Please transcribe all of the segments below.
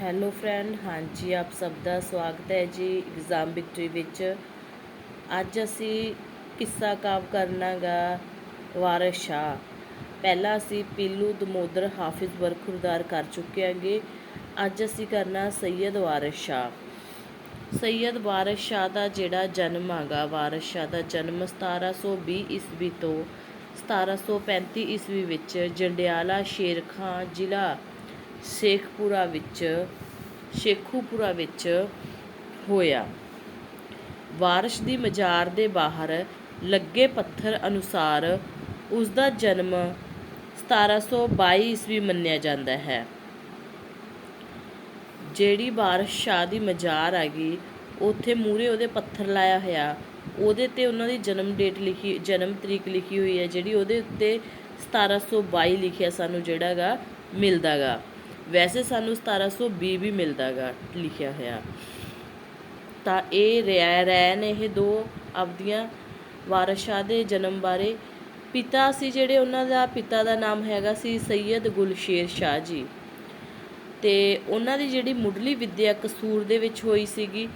Hello friend, ਹਾਂਜੀ, ਆਪ ਸਭ ਦਾ ਸਵਾਗਤ ਹੈ ਜੀ ਐਗਜ਼ਾਮ ਵਿਕਟਰੀ ਵਿੱਚ। ਅੱਜ ਅਸੀਂ ਕਿੱਸਾ ਕਾਵ ਕਰਨਾਗਾ, ਵਾਰਿਸ ਸ਼ਾਹ। ਪਹਿਲਾਂ ਅਸੀਂ ਪੀਲੂ ਦਮੋਦਰ ਹਾਫਿਜ਼ ਬਰਖੁਰਦਾਰ ਕਰ ਚੁੱਕੇ ਹਾਂਗੇ। ਅੱਜ ਅਸੀਂ ਕਰਨਾ ਸੈਯਦ ਵਾਰਿਸ ਸ਼ਾਹ। ਸੈਯਦ ਵਾਰਿਸ ਸ਼ਾਹ ਦਾ ਜਿਹੜਾ ਜਨਮ ਹੈਗਾ, ਵਾਰਿਸ ਸ਼ਾਹ ਦਾ ਜਨਮ 1720 ਈਸਵੀ ਤੋਂ 1735 ਈਸਵੀ ਵਿੱਚ ਜੰਡਿਆਲਾ ਸ਼ੇਰ ਖਾਂ ਜ਼ਿਲ੍ਹਾ ਸ਼ੇਖਪੁਰਾ ਵਿੱਚ, ਸ਼ੇਖੂਪੁਰਾ ਵਿੱਚ ਹੋਇਆ। ਵਾਰਿਸ ਦੀ ਮਜ਼ਾਰ ਦੇ ਬਾਹਰ ਲੱਗੇ ਪੱਥਰ ਅਨੁਸਾਰ ਉਸ ਦਾ ਜਨਮ 1722 ਈਸਵੀ ਮੰਨਿਆ ਜਾਂਦਾ ਹੈ। ਜਿਹੜੀ ਵਾਰਿਸ ਸ਼ਾਹ ਦੀ ਮਜ਼ਾਰ ਆ ਗਈ, ਉੱਥੇ ਮੂਰੇ ਉਹਦੇ ਪੱਥਰ ਲਾਇਆ ਹੋਇਆ। ਉਹਦੇ ਤੇ ਉਹਨਾਂ ਦੀ ਜਨਮ ਡੇਟ ਲਿਖੀ, ਜਨਮ ਤਰੀਕ ਲਿਖੀ ਹੋਈ ਹੈ, ਜਿਹੜੀ ਉਹਦੇ ਉੱਤੇ 1722 ਲਿਖਿਆ ਸਾਨੂੰ ਜਿਹੜਾਗਾ ਮਿਲਦਾਗਾ ਵੈਸੇ ਸਾਨੂੰ 1720 ਵੀ ਮਿਲਦਾਗਾ ਲਿਖਿਆ ਹੋਇਆ। ਤਾਂ ਇਹ ਰਹਿ ਰੈਨ ਇਹ ਦੋ ਆਪਦੀਆਂ ਵਾਰਿਸ ਦੇ ਜਨਮ ਬਾਰੇ। ਪਿਤਾ ਸੀ ਜਿਹੜੇ ਉਹਨਾਂ ਦਾ, ਪਿਤਾ ਦਾ ਨਾਮ ਹੈਗਾ ਸੀ ਸੈਯਦ ਗੁਲਸ਼ੇਰ ਸ਼ਾਹ ਜੀ। ਤੇ ਉਹਨਾਂ ਦੀ ਜਿਹੜੀ ਮੁੱਢਲੀ ਵਿੱਦਿਆ ਕਸੂਰ ਦੇ ਵਿੱਚ ਹੋਈ ਸੀਗੀ,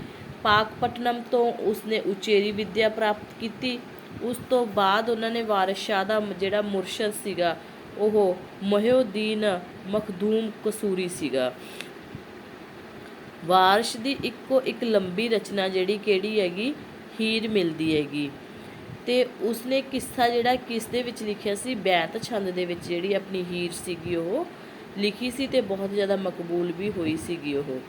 ਪਾਕਪਟਨਮ ਤੋਂ ਉਸਨੇ ਉਚੇਰੀ ਵਿੱਦਿਆ ਪ੍ਰਾਪਤ ਕੀਤੀ। ਉਸ ਤੋਂ ਬਾਅਦ ਉਹਨਾਂ ਨੇ ਵਾਰਿਸ ਸ਼ਾਹ ਦਾ ਜਿਹੜਾ ਮੁਰਸ਼ਦ ਸੀਗਾ ਉਹ ਮਹਿਉਦੀਨ ਮਖਦੂਮ ਕਸੂਰੀ ਸੀਗਾ। ਵਾਰਿਸ ਦੀ ਇੱਕੋ ਇੱਕ ਲੰਬੀ ਰਚਨਾ ਜਿਹੜੀ ਕਿਹੜੀ ਹੈਗੀ? ਹੀਰ ਮਿਲਦੀ ਹੈਗੀ। ਤੇ ਉਸਨੇ ਕਿੱਸਾ ਜਿਹੜਾ ਕਿਸ ਦੇ ਵਿੱਚ ਲਿਖਿਆ ਸੀ? ਬੈਤ ਛੰਦ ਦੇ ਵਿੱਚ ਜਿਹੜੀ ਆਪਣੀ ਹੀਰ ਸੀਗੀ ਉਹ ਲਿਖੀ ਸੀ ਤੇ ਬਹੁਤ ਜ਼ਿਆਦਾ ਮਕਬੂਲ ਵੀ ਹੋਈ ਸੀਗੀ ਉਹ।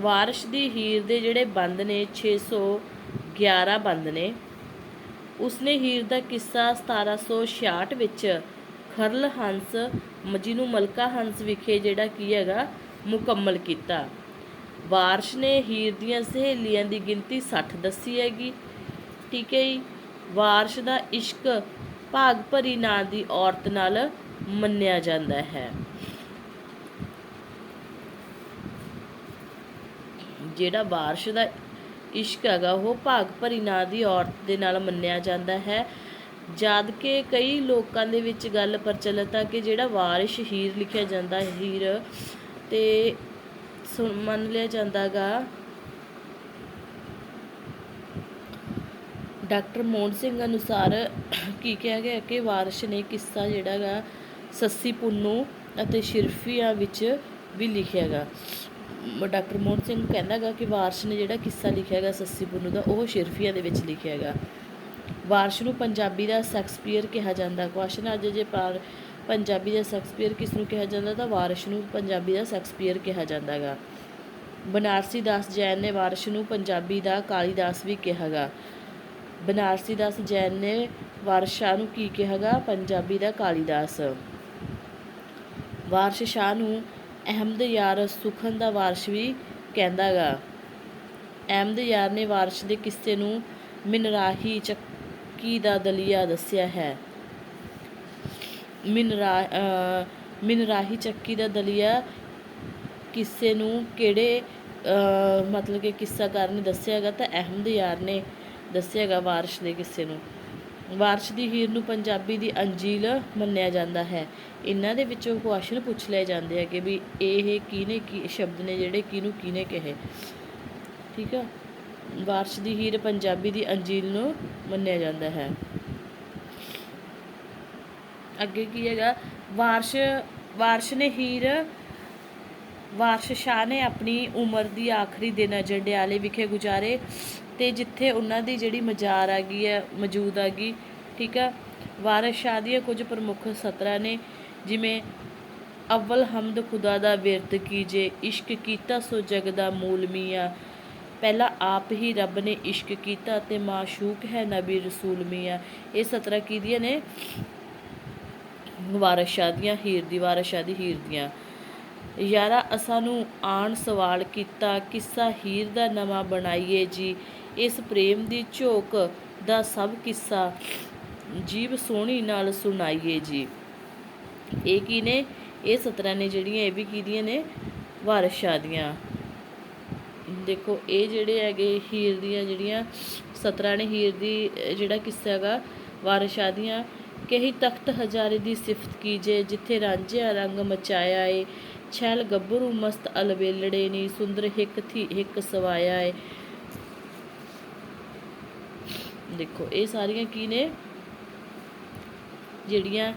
ਵਾਰਿਸ ਦੀ ਹੀਰ ਦੇ ਜਿਹੜੇ ਬੰਦ ਨੇ 611 ਬੰਦ ਨੇ ਉਸਨੇ ਹੀਰ ਦਾ ਕਿੱਸਾ 1766 ਵਿੱਚ ਖਰਲ ਹੰਸ ਜਿਹਨੂੰ ਮਲਕਾ ਹੰਸ ਵਿਖੇ ਜਿਹੜਾ ਕੀ ਹੈਗਾ, ਮੁਕੰਮਲ ਕੀਤਾ। ਵਾਰਿਸ ਨੇ ਹੀਰ ਦੀਆਂ ਸਹੇਲੀਆਂ ਦੀ ਗਿਣਤੀ 60 ਦੱਸੀ ਹੈਗੀ। ਠੀਕ ਹੈ ਜੀ? ਵਾਰਿਸ ਦਾ ਇਸ਼ਕ ਭਾਗ ਭਰੀ ਨਾਂ ਦੀ ਔਰਤ ਨਾਲ ਮੰਨਿਆ ਜਾਂਦਾ ਹੈ। ਜਿਹੜਾ ਵਾਰਿਸ ਦਾ ਇਸ਼ਕ ਹੈਗਾ, ਉਹ ਭਾਗ ਭਰੀ ਨਾਂ ਦੀ ਔਰਤ ਦੇ ਨਾਲ ਮੰਨਿਆ ਜਾਂਦਾ ਹੈ। ਜਦ ਕਿ ਕਈ ਲੋਕਾਂ ਦੇ ਵਿੱਚ ਗੱਲ ਪ੍ਰਚਲਿਤ ਆ ਕਿ ਜਿਹੜਾ ਵਾਰਿਸ ਹੀਰ ਲਿਖਿਆ ਜਾਂਦਾ ਹੀਰ ਤੇ ਸੁਣ, ਮੰਨ ਲਿਆ ਜਾਂਦਾਗਾ। ਡਾਕਟਰ ਮੋਹਨ ਸਿੰਘ ਅਨੁਸਾਰ ਕੀ ਕਿਹਾ ਗਿਆ ਕਿ ਵਾਰਿਸ ਨੇ ਕਿੱਸਾ ਜਿਹੜਾਗਾ ਸੱਸੀ ਪੁੰਨੂ ਅਤੇ ਸ਼ਿਰਫੀਆਂ ਵਿੱਚ ਵੀ ਲਿਖਿਆਗਾ ਡਾਕਟਰ ਮੋਹਨ ਸਿੰਘ ਕਹਿੰਦਾਗਾ ਕਿ ਵਾਰਸ਼ ਨੇ ਜਿਹੜਾ ਕਿੱਸਾ ਲਿਖਿਆ ਹੈਗਾ ਸੱਸੀ ਪੁੰਨੂ ਦਾ, ਉਹ ਸ਼ਿਰਫੀਆਂ ਦੇ ਵਿੱਚ ਲਿਖਿਆ ਹੈਗਾ। ਵਾਰਸ਼ ਨੂੰ ਪੰਜਾਬੀ ਦਾ ਸ਼ੈਕਸਪੀਅਰ ਕਿਹਾ ਜਾਂਦਾ। ਕੁਐਸਚਨ ਅੱਜ ਜੇ ਪਾਰ ਪੰਜਾਬੀ ਦਾ ਸ਼ੈਕਸਪੀਅਰ ਕਿਸ ਨੂੰ ਕਿਹਾ ਜਾਂਦਾ, ਤਾਂ ਵਾਰਸ਼ ਨੂੰ ਪੰਜਾਬੀ ਦਾ ਸ਼ੈਕਸਪੀਅਰ ਕਿਹਾ ਜਾਂਦਾਗਾ। ਬਨਾਰਸੀ ਦਾਸ ਜੈਨ ਨੇ ਵਾਰਸ਼ ਨੂੰ ਪੰਜਾਬੀ ਦਾ ਕਾਲੀਦਾਸ ਵੀ ਕਿਹਾਗਾ। ਬਨਾਰਸੀ ਦਾਸ ਜੈਨ ਨੇ ਵਾਰਿਸ ਸ਼ਾਹ ਨੂੰ ਕੀ ਕਿਹਾਗਾ? ਪੰਜਾਬੀ ਦਾ ਕਾਲੀਦਾਸ। ਵਾਰਿਸ ਸ਼ਾਹ ਨੂੰ ਅਹਿਮਦ ਯਾਰ ਸੁਖਨ ਦਾ ਵਾਰਸ਼ ਵੀ ਕਹਿੰਦਾ ਗਾ ਅਹਿਮਦ ਯਾਰ ਨੇ ਵਾਰਸ਼ ਦੇ ਕਿੱਸੇ ਨੂੰ ਮਿਨਰਾਹੀ ਚੱਕੀ ਦਾ ਦਲੀਆ ਦੱਸਿਆ ਹੈ। ਮਿਨਰਾ ਮਿਨਰਾਹੀ ਚੱਕੀ ਦਾ ਦਲੀਆ ਕਿੱਸੇ ਨੂੰ ਕਿਹੜੇ ਮਤਲਬ ਕਿ ਕਿੱਸਾਕਾਰ ਨੇ ਦੱਸਿਆਗਾ ਤਾਂ ਅਹਿਮਦ ਯਾਰ ਨੇ ਦੱਸਿਆਗਾ ਵਾਰਿਸ ਦੇ ਕਿੱਸੇ ਨੂੰ। ਵਾਰਸ਼ ਦੀ ਹੀਰ ਨੂੰ ਪੰਜਾਬੀ ਦੀ ਅੰਜੀਲ ਮੰਨਿਆ ਜਾਂਦਾ ਹੈ। ਇਹਨਾਂ ਦੇ ਵਿੱਚੋਂ ਕੁਐਸਚਨ ਪੁੱਛ ਲਏ ਜਾਂਦੇ ਆ ਕਿ ਵੀ ਇਹ ਕਿਹਨੇ ਕੀ ਸ਼ਬਦ ਨੇ ਜਿਹੜੇ ਕਿਹਨੂੰ ਕਿਹਨੇ ਕਹੇ। ਠੀਕ ਆ? ਵਾਰਿਸ ਦੀ ਹੀਰ ਪੰਜਾਬੀ ਦੀ ਅੰਜੀਲ ਨੂੰ ਮੰਨਿਆ ਜਾਂਦਾ ਹੈ। ਅੱਗੇ ਕੀ ਹੈਗਾ? ਵਾਰਿਸ ਵਾਰਿਸ ਨੇ ਹੀਰ, ਵਾਰਸ਼ ਸ਼ਾਹ ਨੇ ਆਪਣੀ ਉਮਰ ਦੀ ਆਖਰੀ ਦਿਨ ਜੰਡਿਆਲੇ ਵਿਖੇ ਗੁਜ਼ਾਰੇ। ਤੇ ਜਿੱਥੇ ਉਹਨਾਂ ਦੀ ਜਿਹੜੀ ਮਜ਼ਾਰ ਆ ਗਈ ਹੈ, ਮੌਜੂਦ ਆ ਗਈ, ਠੀਕ ਆ? ਵਾਰਿਸ ਸ਼ਾਹ ਦੀਆਂ ਕੁਝ ਪ੍ਰਮੁੱਖ ਸਤਰਾਂ ਨੇ, ਜਿਵੇਂ ਅਵਲ ਹਮਦ ਖੁਦਾ ਦਾ ਵਿਰਤ ਕੀਜੇ ਇਸ਼ਕ ਕੀਤਾ ਸੋ ਜਗ ਦਾ ਮੂਲ ਮੀਆਂ। ਪਹਿਲਾਂ ਆਪ ਹੀ ਰੱਬ ਨੇ ਇਸ਼ਕ ਕੀਤਾ ਤੇ ਮਾਸ਼ੂਕ ਹੈ ਨਬੀ ਰਸੂਲ ਮੀਆਂ। ਇਹ ਸਤਰਾਂ ਕੀਦੀਆਂ ਨੇ? ਵਾਰਿਸ ਸ਼ਾਹ ਦੀਆਂ, ਹੀਰ ਦੀ, ਵਾਰਿਸ ਸ਼ਾਹ ਦੀ ਹੀਰ ਦੀਆਂ। ਯਾਰਾ, ਅਸਾਂ ਨੂੰ ਆਣ ਸਵਾਲ ਕੀਤਾ, ਕਿੱਸਾ ਹੀਰ ਦਾ ਨਵਾਂ ਬਣਾਈਏ ਜੀ? ਇਸ ਪ੍ਰੇਮ ਦੀ ਝੋਕ ਦਾ ਸਭ ਕਿੱਸਾ ਜੀਵ ਸੋਹਣੀ ਨਾਲ ਸੁਣਾਈਏ ਜੀ। ਇਹ ਕੀ ਨੇ? ਇਹ ਸਤਰਾਂ ਨੇ ਜਿਹੜੀਆਂ ਇਹ ਵੀ ਕੀਦੀਆਂ ਨੇ? ਵਾਰਿਸ ਦੀਆਂ। ਦੇਖੋ, ਇਹ ਜਿਹੜੇ ਹੈਗੇ ਹੀਰ ਦੀਆਂ ਜਿਹੜੀਆਂ ਸਤਰਾਂ ਨੇ, ਹੀਰ ਦੀ ਜਿਹੜਾ ਕਿੱਸਾ ਹੈਗਾ, ਵਾਰਿਸ ਦੀਆਂ, ਕਹੀ ਤਖਤ ਹਜ਼ਾਰੇ ਦੀ ਸਿਫਤ ਕੀਜੇ, ਜਿੱਥੇ ਰਾਂਝਿਆ ਰੰਗ ਮਚਾਇਆ ਏ ਛੈਲ ਗੱਭਰੂ ਮਸਤ ਅਲਬੇਲੜੇ ਨੀ, ਸੁੰਦਰ ਹਿੱਕ ਥੀ, ਹਿੱਕ ਸਵਾਇਆ ਏ ਦੇਖੋ, ਇਹ ਸਾਰੀਆਂ ਕੀ ਨੇ? ਜਿਹੜੀਆਂ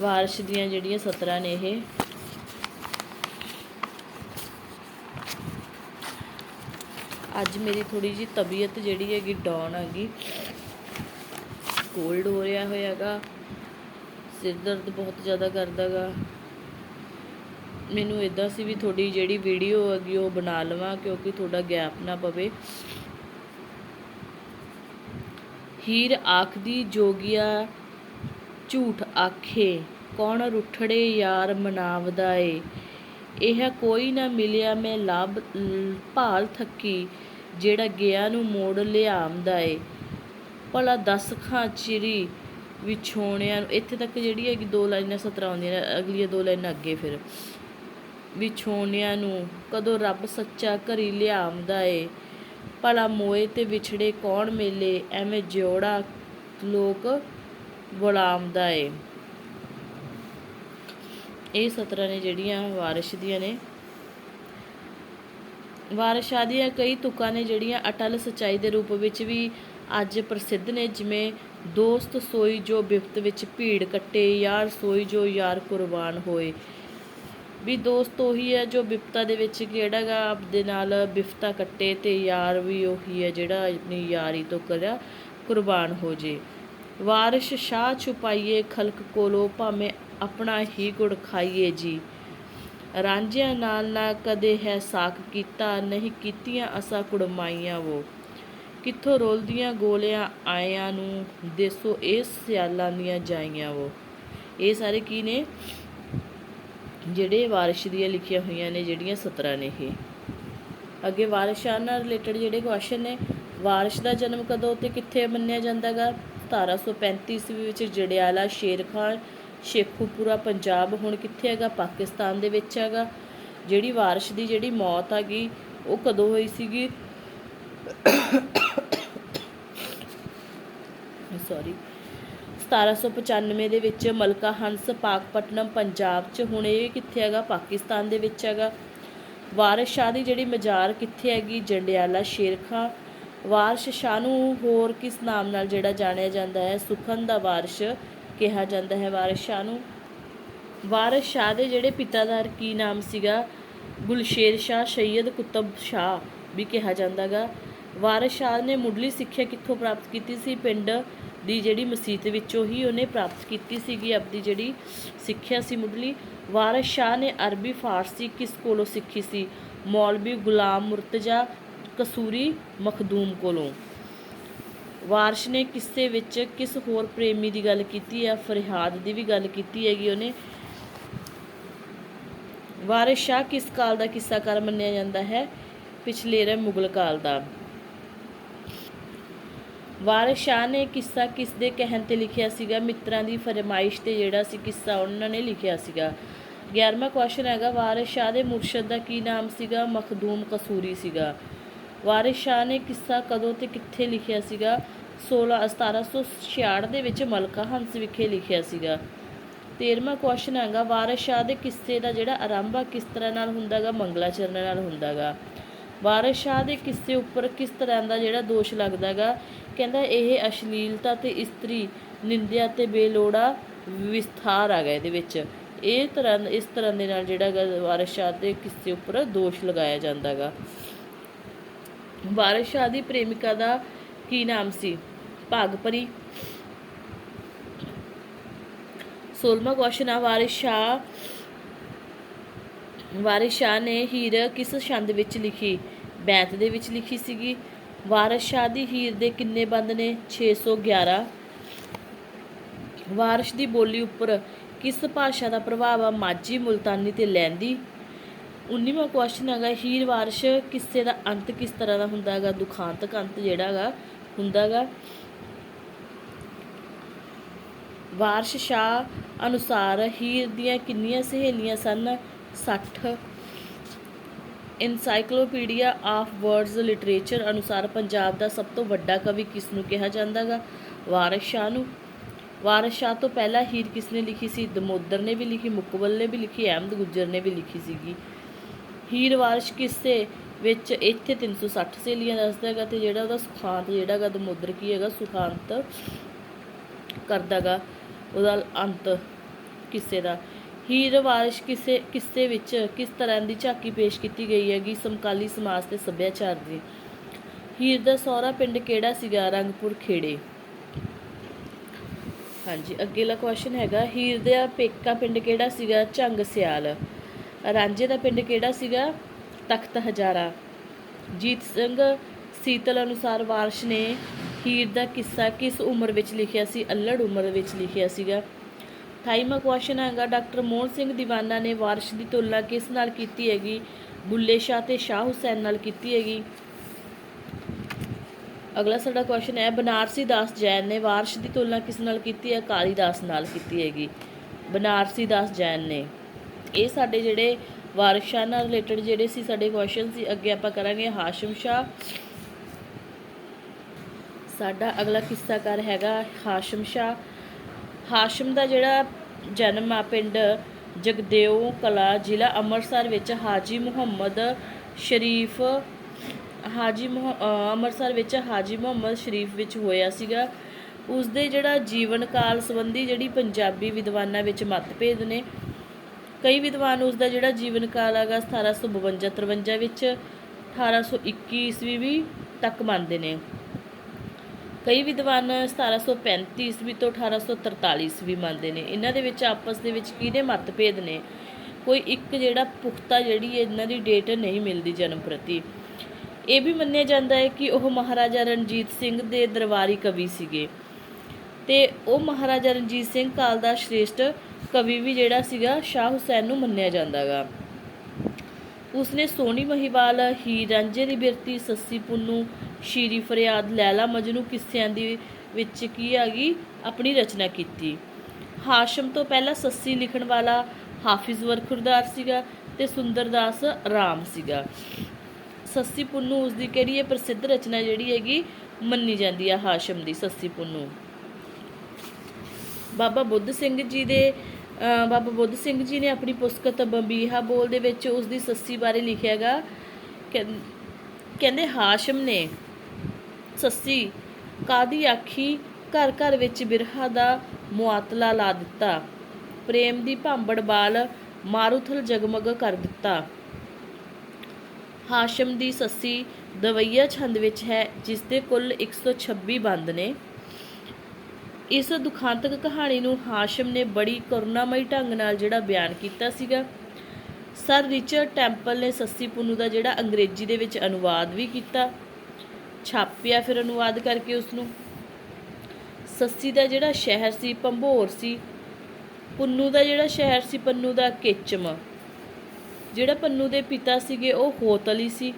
ਵਾਰਿਸ਼ ਦੀਆਂ ਜਿਹੜੀਆਂ ਸਤਰਾਂ ਨੇ ਇਹ। ਅੱਜ ਮੇਰੀ ਥੋੜੀ ਜੀ ਤਬੀਅਤ ਜਿਹੜੀ ਹੈਗੀ ਡਾਊਨ ਹੈਗੀ ਕੋਲਡ ਹੋ ਰਿਹਾ ਹੋਇਆਗਾ ਸਿਰ ਦਰਦ ਬਹੁਤ ਜ਼ਿਆਦਾ ਕਰਦਾਗਾ ਮੈਨੂੰ ਇਦਾਂ ਸੀ ਵੀ ਤੁਹਾਡੀ ਜਿਹੜੀ ਵੀਡੀਓ ਹੈਗੀ ਉਹ ਬਣਾ ਲਵਾਂ ਕਿਉਂਕਿ ਤੁਹਾਡਾ ਗੈਪ ਨਾ ਪਵੇ। ਹੀਰ ਆਖਦੀ, ਜੋਗੀਆ ਝੂਠ ਆਖੇ, ਕੌਣ ਰੁੱਠੜੇ ਯਾਰ ਮਨਾਵਦਾ ਏ? ਇਹ ਕੋਈ ਨਾ ਮਿਲਿਆ ਮੈਂ ਲੱਭ, ਭਾਲ ਥੱਕੀ, ਜਿਹੜਾ ਗਿਆ ਨੂੰ ਮੋੜ ਲਿਆਮਦਾ ਏ। ਭਲਾ ਦਸ ਖਾਂ ਚਿਰੀ ਵਿਛੋਣਿਆਂ ਨੂੰ। ਇੱਥੇ ਤੱਕ ਜਿਹੜੀ ਹੈਗੀ ਦੋ ਲਾਈਨਾਂ ਸਤਰਾਂ ਆਉਂਦੀਆਂ ਨੇ, ਅਗਲੀਆਂ ਦੋ ਲਾਈਨਾਂ ਅੱਗੇ ਫਿਰ। ਵਿਛੋਣਿਆਂ ਨੂੰ ਕਦੋਂ ਰੱਬ ਸੱਚਾ ਘਰੀ ਲਿਆਮਦਾ ਏ? ਭਲਾ ਮੋਏ ਤੇ ਵਿਛੜੇ ਕੌਣ ਮੇਲੇ? ਐਵੇਂ ਜਿਉੜਾ ਲੋਕ ਗੁਲਾਮਦਾ ਏ। ਇਹ ਸਤਰਾਂ ਨੇ ਜਿਹੜੀਆਂ ਵਾਰਿਸ਼ ਦੀਆਂ ਨੇ। ਵਾਰਿਸ਼ਾਂ ਦੀਆਂ ਕਈ ਤੁਕਾਂ ਨੇ ਜਿਹੜੀਆਂ ਅਟਲ ਸਚਾਈ ਦੇ ਰੂਪ ਵਿੱਚ ਵੀ ਅੱਜ ਪ੍ਰਸਿੱਧ ਨੇ, ਜਿਵੇਂ ਦੋਸਤ ਸੋਈ ਜੋ ਬਿਪਤ ਵਿੱਚ ਭੀੜ ਕੱਟੇ, ਯਾਰ ਸੋਈ ਜੋ ਯਾਰ ਕੁਰਬਾਨ ਹੋਏ। ਵੀ ਦੋਸਤ ਉਹੀ ਹੈ ਜੋ ਬਿਪਤਾ ਦੇ ਵਿੱਚ ਕਿਹੜਾਗਾ ਆਪਦੇ ਨਾਲ ਬਿਫਤਾ ਕੱਟੇ ਤੇ ਯਾਰ ਵੀ ਉਹੀ ਹੈ ਜਿਹੜਾ ਆਪਣੀ ਯਾਰੀ ਤੋਂ ਕਰਿਆ ਕੁਰਬਾਨ ਹੋ ਜੇ। ਵਾਰਿਸ਼ ਸ਼ਾਹ ਛੁਪਾਈਏ, ਖਲਕ ਕੋਲੋਂ ਭਾਵੇਂ ਆਪਣਾ ਹੀ ਗੁੜ ਖਾਈਏ ਜੀ। ਰਾਂਝਿਆਂ ਨਾਲ ਨਾ ਕਦੇ ਹੈ ਸਾਕ ਕੀਤਾ, ਨਹੀਂ ਕੀਤੀਆਂ ਅਸਾਂ ਕੁੜਮਾਈਆਂ ਵੋ। ਕਿੱਥੋਂ ਰੋਲਦੀਆਂ ਗੋਲਿਆਂ ਆਇਆਂ ਨੂੰ, ਦੇਸੋ ਇਹ ਸਿਆਲਾਂ ਦੀਆਂ ਜਾਈਆਂ ਵੋ। ਇਹ ਸਾਰੇ ਕੀ ਨੇ? ਜਿਹੜੇ ਵਾਰਿਸ਼ ਦੀਆਂ ਲਿਖੀਆਂ ਹੋਈਆਂ ਨੇ ਜਿਹੜੀਆਂ ਸਤਰਾਂ ਨੇ ਇਹ ਅੱਗੇ ਵਾਰਿਸ ਨਾਲ ਰਿਲੇਟਡ ਜਿਹੜੇ ਕੁਐਸਚਨ ਨੇ ਵਾਰਿਸ ਦਾ ਜਨਮ ਕਦੋਂ ਤੇ ਕਿੱਥੇ ਮੰਨਿਆ ਜਾਂਦਾਗਾ 1735 ਈਸਵੀ ਵਿੱਚ ਜੜਿਆਲਾ ਸ਼ੇਰ ਖਾਨ ਸ਼ੇਖੂਪੁਰਾ ਪੰਜਾਬ ਹੁਣ ਕਿੱਥੇ ਹੈਗਾ ਪਾਕਿਸਤਾਨ ਦੇ ਵਿੱਚ ਹੈਗਾ ਜਿਹੜੀ ਵਾਰਿਸ ਦੀ ਜਿਹੜੀ ਮੌਤ ਹੈਗੀ ਉਹ ਕਦੋਂ ਹੋਈ ਸੀਗੀ ਸੌਰੀ 1795 ਦੇ ਵਿੱਚ ਮਲਕਾ ਹੰਸ ਪਾਕਪਟਨਮ, ਪੰਜਾਬ 'ਚ। ਹੁਣ ਇਹ ਕਿੱਥੇ ਹੈਗਾ? ਪਾਕਿਸਤਾਨ ਦੇ ਵਿੱਚ ਹੈਗਾ। ਵਾਰਿਸ ਸ਼ਾਹ ਦੀ ਜਿਹੜੀ ਮਜ਼ਾਰ ਕਿੱਥੇ ਹੈਗੀ? ਜੰਡਿਆਲਾ ਸ਼ੇਰਖਾਂ। ਵਾਰਿਸ ਸ਼ਾਹ ਨੂੰ ਹੋਰ ਕਿਸ ਨਾਮ ਨਾਲ ਜਿਹੜਾ ਜਾਣਿਆ ਜਾਂਦਾ ਹੈ? ਸੁਖਨ ਦਾ ਵਾਰਿਸ ਕਿਹਾ ਜਾਂਦਾ ਹੈ ਵਾਰਿਸ ਸ਼ਾਹ ਨੂੰ। ਵਾਰਿਸ ਸ਼ਾਹ ਦੇ ਜਿਹੜੇ ਪਿਤਾ ਦਾ ਕੀ ਨਾਮ ਸੀਗਾ? ਗੁਲਸ਼ੇਰ ਸ਼ਾਹ, ਸੈਯਦ ਕੁਤਬ ਸ਼ਾਹ ਵੀ ਕਿਹਾ ਜਾਂਦਾਗਾ ਵਾਰਿਸ ਸ਼ਾਹ ਨੇ ਮੁੱਢਲੀ ਸਿੱਖਿਆ ਕਿੱਥੋਂ ਪ੍ਰਾਪਤ ਕੀਤੀ ਸੀ? ਪਿੰਡ ਦੀ ਜਿਹੜੀ ਮਸਜਿਦ ਵਿੱਚੋਂ ਹੀ ਉਹਨੇ ਪ੍ਰਾਪਤ ਕੀਤੀ ਸੀਗੀ ਆਪਦੀ ਜਿਹੜੀ ਸਿੱਖਿਆ ਸੀ ਮੁੱਢਲੀ। ਵਾਰਿਸ ਸ਼ਾਹ ਨੇ ਅਰਬੀ, ਫਾਰਸੀ ਕਿਸ ਕੋਲੋਂ ਸਿੱਖੀ ਸੀ? ਮੌਲਵੀ ਗੁਲਾਮ ਮੁਰਤਜ਼ਾ ਕਸੂਰੀ ਮਖਦੂਮ ਕੋਲੋਂ। ਵਾਰਸ਼ ਨੇ ਕਿੱਸੇ ਵਿੱਚ ਕਿਸ ਹੋਰ ਪ੍ਰੇਮੀ ਦੀ ਗੱਲ ਕੀਤੀ ਹੈ? ਫਰਿਹਾਦ ਦੀ ਵੀ ਗੱਲ ਕੀਤੀ ਹੈਗੀ ਉਹਨੇ। ਵਾਰਿਸ ਸ਼ਾਹ ਕਿਸ ਕਾਲ ਦਾ ਕਿੱਸਾਕਾਰ ਮੰਨਿਆ ਜਾਂਦਾ ਹੈ? ਪਿਛਲੇ ਪਿਛਲੇਰੇ ਮੁਗਲ ਕਾਲ ਦਾ। ਵਾਰਿਸ ਸ਼ਾਹ ਨੇ ਕਿੱਸਾ ਕਿਸ ਦੇ ਕਹਿਣ ਤੇ ਲਿਖਿਆ ਸੀਗਾ? ਮਿੱਤਰਾਂ ਦੀ ਫਰਮਾਇਸ਼ ਤੇ ਜਿਹੜਾ ਸੀ ਕਿੱਸਾ, ਉਹਨਾਂ ਨੇ ਲਿਖਿਆ ਸੀਗਾ। 11ਵਾਂ ਕੁਐਸਚਨ ਹੈਗਾ, ਵਾਰਿਸ ਸ਼ਾਹ ਦੇ ਮੁਰਸ਼ਦ ਦਾ ਕੀ ਨਾਮ ਸੀਗਾ? ਮਖਦੂਮ ਕਸੂਰੀ ਸੀਗਾ। ਵਾਰਿਸ ਸ਼ਾਹ ਨੇ ਕਿੱਸਾ ਕਦੋਂ ਤੇ ਕਿੱਥੇ ਲਿਖਿਆ ਸੀਗਾ? 16 1766 ਦੇ ਵਿੱਚ ਮਲਕਾ ਹੰਸ ਵਿਖੇ ਲਿਖਿਆ ਸੀਗਾ। 13ਵਾਂ ਕੁਐਸਚਨ ਹੈਗਾ, ਵਾਰਿਸ ਸ਼ਾਹ ਦੇ ਕਿੱਸੇ ਦਾ ਜਿਹੜਾ ਆਰੰਭ ਆ, ਕਿਸ ਤਰ੍ਹਾਂ ਨਾਲ ਹੁੰਦਾਗਾ ਮੰਗਲਾਚਰਨ ਨਾਲ ਹੁੰਦਾਗਾ ਵਾਰਿਸ ਸ਼ਾਹ ਦੇ ਕਿੱਸੇ ਉੱਪਰ ਕਿਸ ਤਰ੍ਹਾਂ ਦਾ ਜਿਹੜਾ ਦੋਸ਼ ਲੱਗਦਾਗਾ ਕਹਿੰਦਾ ਇਹ ਅਸ਼ਲੀਲਤਾ ਤੇ ਇਸਤਰੀ ਨਿੰਦਿਆ ਤੇ ਬੇਲੋੜਾ ਵਿਸਥਾਰ ਆ ਗਿਆ ਇਹਦੇ ਵਿੱਚ। ਇਹ ਤਰ੍ਹਾਂ ਇਸ ਤਰ੍ਹਾਂ ਦੇ ਨਾਲ ਜਿਹੜਾ ਗਾ ਵਾਰਿਸ ਸ਼ਾਹ ਦੇ ਕਿੱਸੇ ਉੱਪਰ ਦੋਸ਼ ਲਗਾਇਆ ਜਾਂਦਾਗਾ ਵਾਰਿਸ ਸ਼ਾਹ ਦੀ ਪ੍ਰੇਮਿਕਾ ਦਾ ਕੀ ਨਾਮ ਸੀ? ਭਾਗਪਰੀ। 16ਵਾਂ ਕੁਐਸਚਨ ਆ, ਵਾਰਿਸ ਸ਼ਾਹ ਵਾਰਿਸ ਸ਼ਾਹ ਨੇ ਹੀਰ ਕਿਸ ਛੰਦ ਵਿੱਚ ਲਿਖੀ? ਬੈਂਤ ਦੇ ਵਿੱਚ ਲਿਖੀ ਸੀਗੀ। ਵਾਰਿਸ ਸ਼ਾਹ ਦੀ ਹੀਰ ਦੇ ਕਿੰਨੇ ਬੰਦ ਨੇ? 611 ਵਾਰਿਸ ਦੀ ਬੋਲੀ ਉੱਪਰ ਕਿਸ ਭਾਸ਼ਾ ਦਾ ਪ੍ਰਭਾਵ ਆ? ਮਾਝੀ, ਮੁਲਤਾਨੀ ਤੇ ਲਹਿੰਦੀ। 19ਵਾਂ ਕੁਐਸਚਨ ਹੈਗਾ, ਹੀਰ ਵਾਰਿਸ ਕਿੱਸੇ ਦਾ ਅੰਤ ਕਿਸ ਤਰ੍ਹਾਂ ਦਾ ਹੁੰਦਾ ਹੈਗਾ? ਦੁਖਾਂਤਕ ਅੰਤ ਜਿਹੜਾ ਹੈਗਾ ਹੁੰਦਾਗਾ ਵਾਰਿਸ ਸ਼ਾਹ ਅਨੁਸਾਰ ਹੀਰ ਦੀਆਂ ਕਿੰਨੀਆਂ ਸਹੇਲੀਆਂ ਸਨ? 60 ਇਨਸਾਈਕਲੋਪੀਡੀਆ ਆਫ ਵਰਡਸ ਲਿਟਰੇਚਰ ਅਨੁਸਾਰ ਪੰਜਾਬ ਦਾ ਸਭ ਤੋਂ ਵੱਡਾ ਕਵੀ ਕਿਸ ਨੂੰ ਕਿਹਾ ਜਾਂਦਾਗਾ? ਵਾਰਿਸ ਸ਼ਾਹ ਨੂੰ। ਵਾਰਿਸ ਸ਼ਾਹ ਤੋਂ ਪਹਿਲਾਂ ਹੀਰ ਕਿਸਨੇ ਲਿਖੀ ਸੀ? ਦਮੋਦਰ ਨੇ ਵੀ ਲਿਖੀ ਮੁਕਬਲ ਨੇ ਵੀ ਲਿਖੀ, ਅਹਿਮਦ ਗੁੱਜਰ ਨੇ ਵੀ ਲਿਖੀ ਸੀਗੀ। ਹੀਰ ਵਾਰਿਸ ਕਿੱਸੇ ਵਿੱਚ ਇੱਥੇ 360 ਸਹੇਲੀਆਂ ਦੱਸਦਾ ਹੈਗਾ ਤੇ ਜਿਹੜਾ ਉਹਦਾ ਸੁਖਾਂਤ ਜਿਹੜਾ ਹੈਗਾ, ਦਮੋਦਰ ਕੀ ਹੈਗਾ, ਸੁਖਾਂਤ ਕਰਦਾਗਾ ਉਹਦਾ ਅੰਤ ਕਿੱਸੇ ਦਾ। ਹੀਰ ਵਾਰਿਸ ਕਿਸੇ ਕਿੱਸੇ ਵਿੱਚ ਕਿਸ ਤਰ੍ਹਾਂ ਦੀ ਝਾਕੀ ਪੇਸ਼ ਕੀਤੀ ਗਈ ਹੈਗੀ ਸਮਕਾਲੀ ਸਮਾਜ ਤੇ ਸੱਭਿਆਚਾਰ ਦੀ? ਹੀਰ ਦਾ ਸਹੁਰਾ ਪਿੰਡ ਕਿਹੜਾ ਸੀਗਾ? ਰੰਗਪੁਰ ਖੇੜੇ। ਹਾਂਜੀ, ਅੱਗੇਲਾ ਕੁਐਸਚਨ ਹੈਗਾ, ਹੀਰ ਦਾ ਪੇਕਾ ਪਿੰਡ ਕਿਹੜਾ ਸੀਗਾ? ਝੰਗ ਸਿਆਲ। ਰਾਂਝੇ ਦਾ ਪਿੰਡ ਕਿਹੜਾ ਸੀਗਾ? ਤਖਤ ਹਜ਼ਾਰਾ। ਜੀਤ ਸਿੰਘ ਸੀਤਲ ਅਨੁਸਾਰ ਵਾਰਸ਼ ਨੇ ਹੀਰ ਦਾ ਕਿੱਸਾ ਕਿਸ ਉਮਰ ਵਿੱਚ ਲਿਖਿਆ ਸੀ? ਅਲੜ ਉਮਰ ਵਿੱਚ ਲਿਖਿਆ ਸੀਗਾ। 28ਵਾਂ ਕੁਐਸਚਨ ਹੈਗਾ, ਡਾਕਟਰ ਮੋਹਨ ਸਿੰਘ ਦੀਵਾਨਾ ਨੇ ਵਾਰਿਸ਼ ਦੀ ਤੁਲਨਾ ਕਿਸ ਨਾਲ ਕੀਤੀ ਹੈਗੀ? ਬੁੱਲੇ ਸ਼ਾਹ ਤੇ ਸ਼ਾਹ ਹੁਸੈਨ ਨਾਲ ਕੀਤੀ ਹੈਗੀ। ਅਗਲਾ ਸਾਡਾ ਕੁਐਸਚਨ ਹੈ, ਬਨਾਰਸੀ ਦਾਸ ਜੈਨ ਨੇ ਵਾਰਿਸ਼ ਦੀ ਤੁਲਨਾ ਕਿਸ ਨਾਲ ਕੀਤੀ ਹੈ? ਕਾਲੀਦਾਸ ਨਾਲ ਕੀਤੀ ਹੈਗੀ। ਬਨਾਰਸੀ ਦਾਸ ਜੈਨ ਨੇ। ਇਹ ਸਾਡੇ ਜਿਹੜੇ ਵਾਰਿਸ ਨਾਲ ਰਿਲੇਟਡ ਜਿਹੜੇ ਸੀ, ਸਾਡੇ ਕੁਐਸਚਨ ਸੀ, ਅੱਗੇ ਆਪਾਂ ਕਰਾਂਗੇ ਹਾਸ਼ਮ ਸ਼ਾਹ। ਸਾਡਾ ਅਗਲਾ ਕਿੱਸਾਕਾਰ ਹੈਗਾ ਹਾਸ਼ਮ ਸ਼ਾਹ। ਹਾਸ਼ਮ ਦਾ ਜਿਹੜਾ ਜਨਮ ਆ ਪਿੰਡ ਜਗਦੇਓ ਕਲਾ ਜ਼ਿਲ੍ਹਾ ਅੰਮ੍ਰਿਤਸਰ ਵਿੱਚ ਹਾਜੀ ਮੁਹੰਮਦ ਸ਼ਰੀਫ, ਹਾਜੀ ਮੁਹ- ਅੰਮ੍ਰਿਤਸਰ ਵਿੱਚ ਹਾਜੀ ਮੁਹੰਮਦ ਸ਼ਰੀਫ ਵਿੱਚ ਹੋਇਆ ਸੀਗਾ। ਉਸ ਦੇ ਜਿਹੜਾ ਜੀਵਨ ਕਾਲ ਸੰਬੰਧੀ ਜਿਹੜੀ ਪੰਜਾਬੀ ਵਿਦਵਾਨਾਂ ਵਿੱਚ ਮਤਭੇਦ ਨੇ। ਕਈ ਵਿਦਵਾਨ ਉਸ ਦਾ ਜਿਹੜਾ ਜੀਵਨ ਕਾਲ ਹੈਗਾ 1752 53 ਵਿੱਚ 1821 ਈਸਵੀ ਵੀ ਤੱਕ ਮੰਨਦੇ ਨੇ। ਕਈ ਵਿਦਵਾਨ 1735 ਈਸਵੀ ਤੋਂ 1843 ਈਸਵੀ ਮੰਨਦੇ ਨੇ। ਇਹਨਾਂ ਦੇ ਵਿੱਚ ਆਪਸ ਦੇ ਵਿੱਚ ਕਿਹਦੇ ਮਤਭੇਦ ਨੇ? ਕੋਈ ਇੱਕ ਜਿਹੜਾ ਪੁਖਤਾ ਜਿਹੜੀ ਇਹਨਾਂ ਦੀ ਡੇਟ ਨਹੀਂ ਮਿਲਦੀ ਜਨਮ ਪ੍ਰਤੀ। ਇਹ ਵੀ ਮੰਨਿਆ ਜਾਂਦਾ ਹੈ ਕਿ ਉਹ ਮਹਾਰਾਜਾ ਰਣਜੀਤ ਸਿੰਘ ਦੇ ਦਰਬਾਰੀ ਕਵੀ ਸੀਗੇ। ਤੇ ਉਹ ਮਹਾਰਾਜਾ ਰਣਜੀਤ ਸਿੰਘ ਕਾਲ ਦਾ ਸ਼੍ਰੇਸ਼ਟ ਕਵੀ ਵੀ ਜਿਹੜਾ ਸੀਗਾ, ਸ਼ਾਹ ਹੁਸੈਨ ਨੂੰ ਮੰਨਿਆ ਜਾਂਦਾਗਾ ਉਸਨੇ ਸੋਹਣੀ ਮਹੀਵਾਲ ਹੀਰ ਰਾਂਝੇ ਦੀ ਬਿਰਤੀ ਸੱਸੀ ਪੁੰਨੂ, ਸ਼ੀਰੀ ਫਰਿਆਦ, ਲੈਲਾ ਮਜਨੂ ਕਿੱਸਿਆਂ ਦੀ ਵਿੱਚ ਕੀ ਹੈਗੀ ਆਪਣੀ ਰਚਨਾ ਕੀਤੀ। ਹਾਸ਼ਮ ਤੋਂ ਪਹਿਲਾਂ ਸੱਸੀ ਲਿਖਣ ਵਾਲਾ ਹਾਫਿਜ਼ ਵਰਖੁਰਦਾਰ ਸੀਗਾ ਤੇ ਸੁੰਦਰਦਾਸ ਰਾਮ ਸੀਗਾ। ਸੱਸੀ ਪੁੰਨੂ ਉਸ ਦੀ ਕਿਹੜੀ ਹੈ ਪ੍ਰਸਿੱਧ ਰਚਨਾ ਜਿਹੜੀ ਹੈਗੀ ਮੰਨੀ ਜਾਂਦੀ ਹੈ ਹਾਸ਼ਮ ਦੀ, ਸੱਸੀ ਪੁੰਨੂ। ਬਾਬਾ ਬੁੱਧ ਸਿੰਘ ਜੀ ਦੇ ਬਾਬਾ ਬੁੱਧ ਸਿੰਘ ਜੀ ਨੇ ਆਪਣੀ ਪੁਸਤਕ ਬੰਬੀਹਾ ਬੋਲ ਦੇ ਵਿੱਚ ਉਸ ਦੀ ਸੱਸੀ ਬਾਰੇ ਲਿਖਿਆਗਾ ਕਹਿੰਦੇ ਹਾਸ਼ਮ ਨੇ, ਸੱਸੀ ਕਾਦੀ ਆਖੀ ਘਰ ਘਰ ਵਿੱਚ ਬਿਰਹਾ ਦਾ ਮੁਆਤਲਾ ਲਾ ਦਿੱਤਾ। ਪ੍ਰੇਮ ਦੀ ਭਾਂਬੜ ਬਾਲ ਮਾਰੂਥਲ ਜਗਮਗ ਕਰ ਦਿੱਤਾ। ਹਾਸ਼ਮ ਦੀ ਸੱਸੀ ਦਵਈਆ ਛੰਦ ਵਿੱਚ ਹੈ ਜਿਸ ਦੇ ਕੁੱਲ 126 ਬੰਦ ਨੇ। ਇਸ ਦੁਖਾਂਤਕ ਕਹਾਣੀ ਨੂੰ ਹਾਸ਼ਮ ਨੇ ਬੜੀ ਕਰੁਣਾਮਈ ਢੰਗ ਨਾਲ ਜਿਹੜਾ ਬਿਆਨ ਕੀਤਾ ਸੀਗਾ। ਸਰ ਰਿਚਰਡ ਟੈਂਪਲ ਨੇ ਸੱਸੀ ਪੁੰਨੂ ਦਾ ਜਿਹੜਾ ਅੰਗਰੇਜ਼ੀ ਦੇ ਵਿੱਚ ਅਨੁਵਾਦ ਵੀ ਕੀਤਾ, ਛਾਪਿਆ ਫਿਰ ਅਨੁਵਾਦ ਕਰਕੇ ਉਸ ਨੂੰ ਸੱਸੀ ਦਾ ਜਿਹੜਾ ਸ਼ਹਿਰ ਸੀ ਪੰਭੋਰ ਸੀ, ਪੁੰਨੂ ਦਾ ਜਿਹੜਾ ਸ਼ਹਿਰ ਸੀ ਪੰਨੂ ਦਾ ਕਿਚਮ, ਜਿਹੜਾ ਪੰਨੂ ਦੇ ਪਿਤਾ ਸੀਗੇ ਉਹ ਹੋਤਲੀ ਸੀ।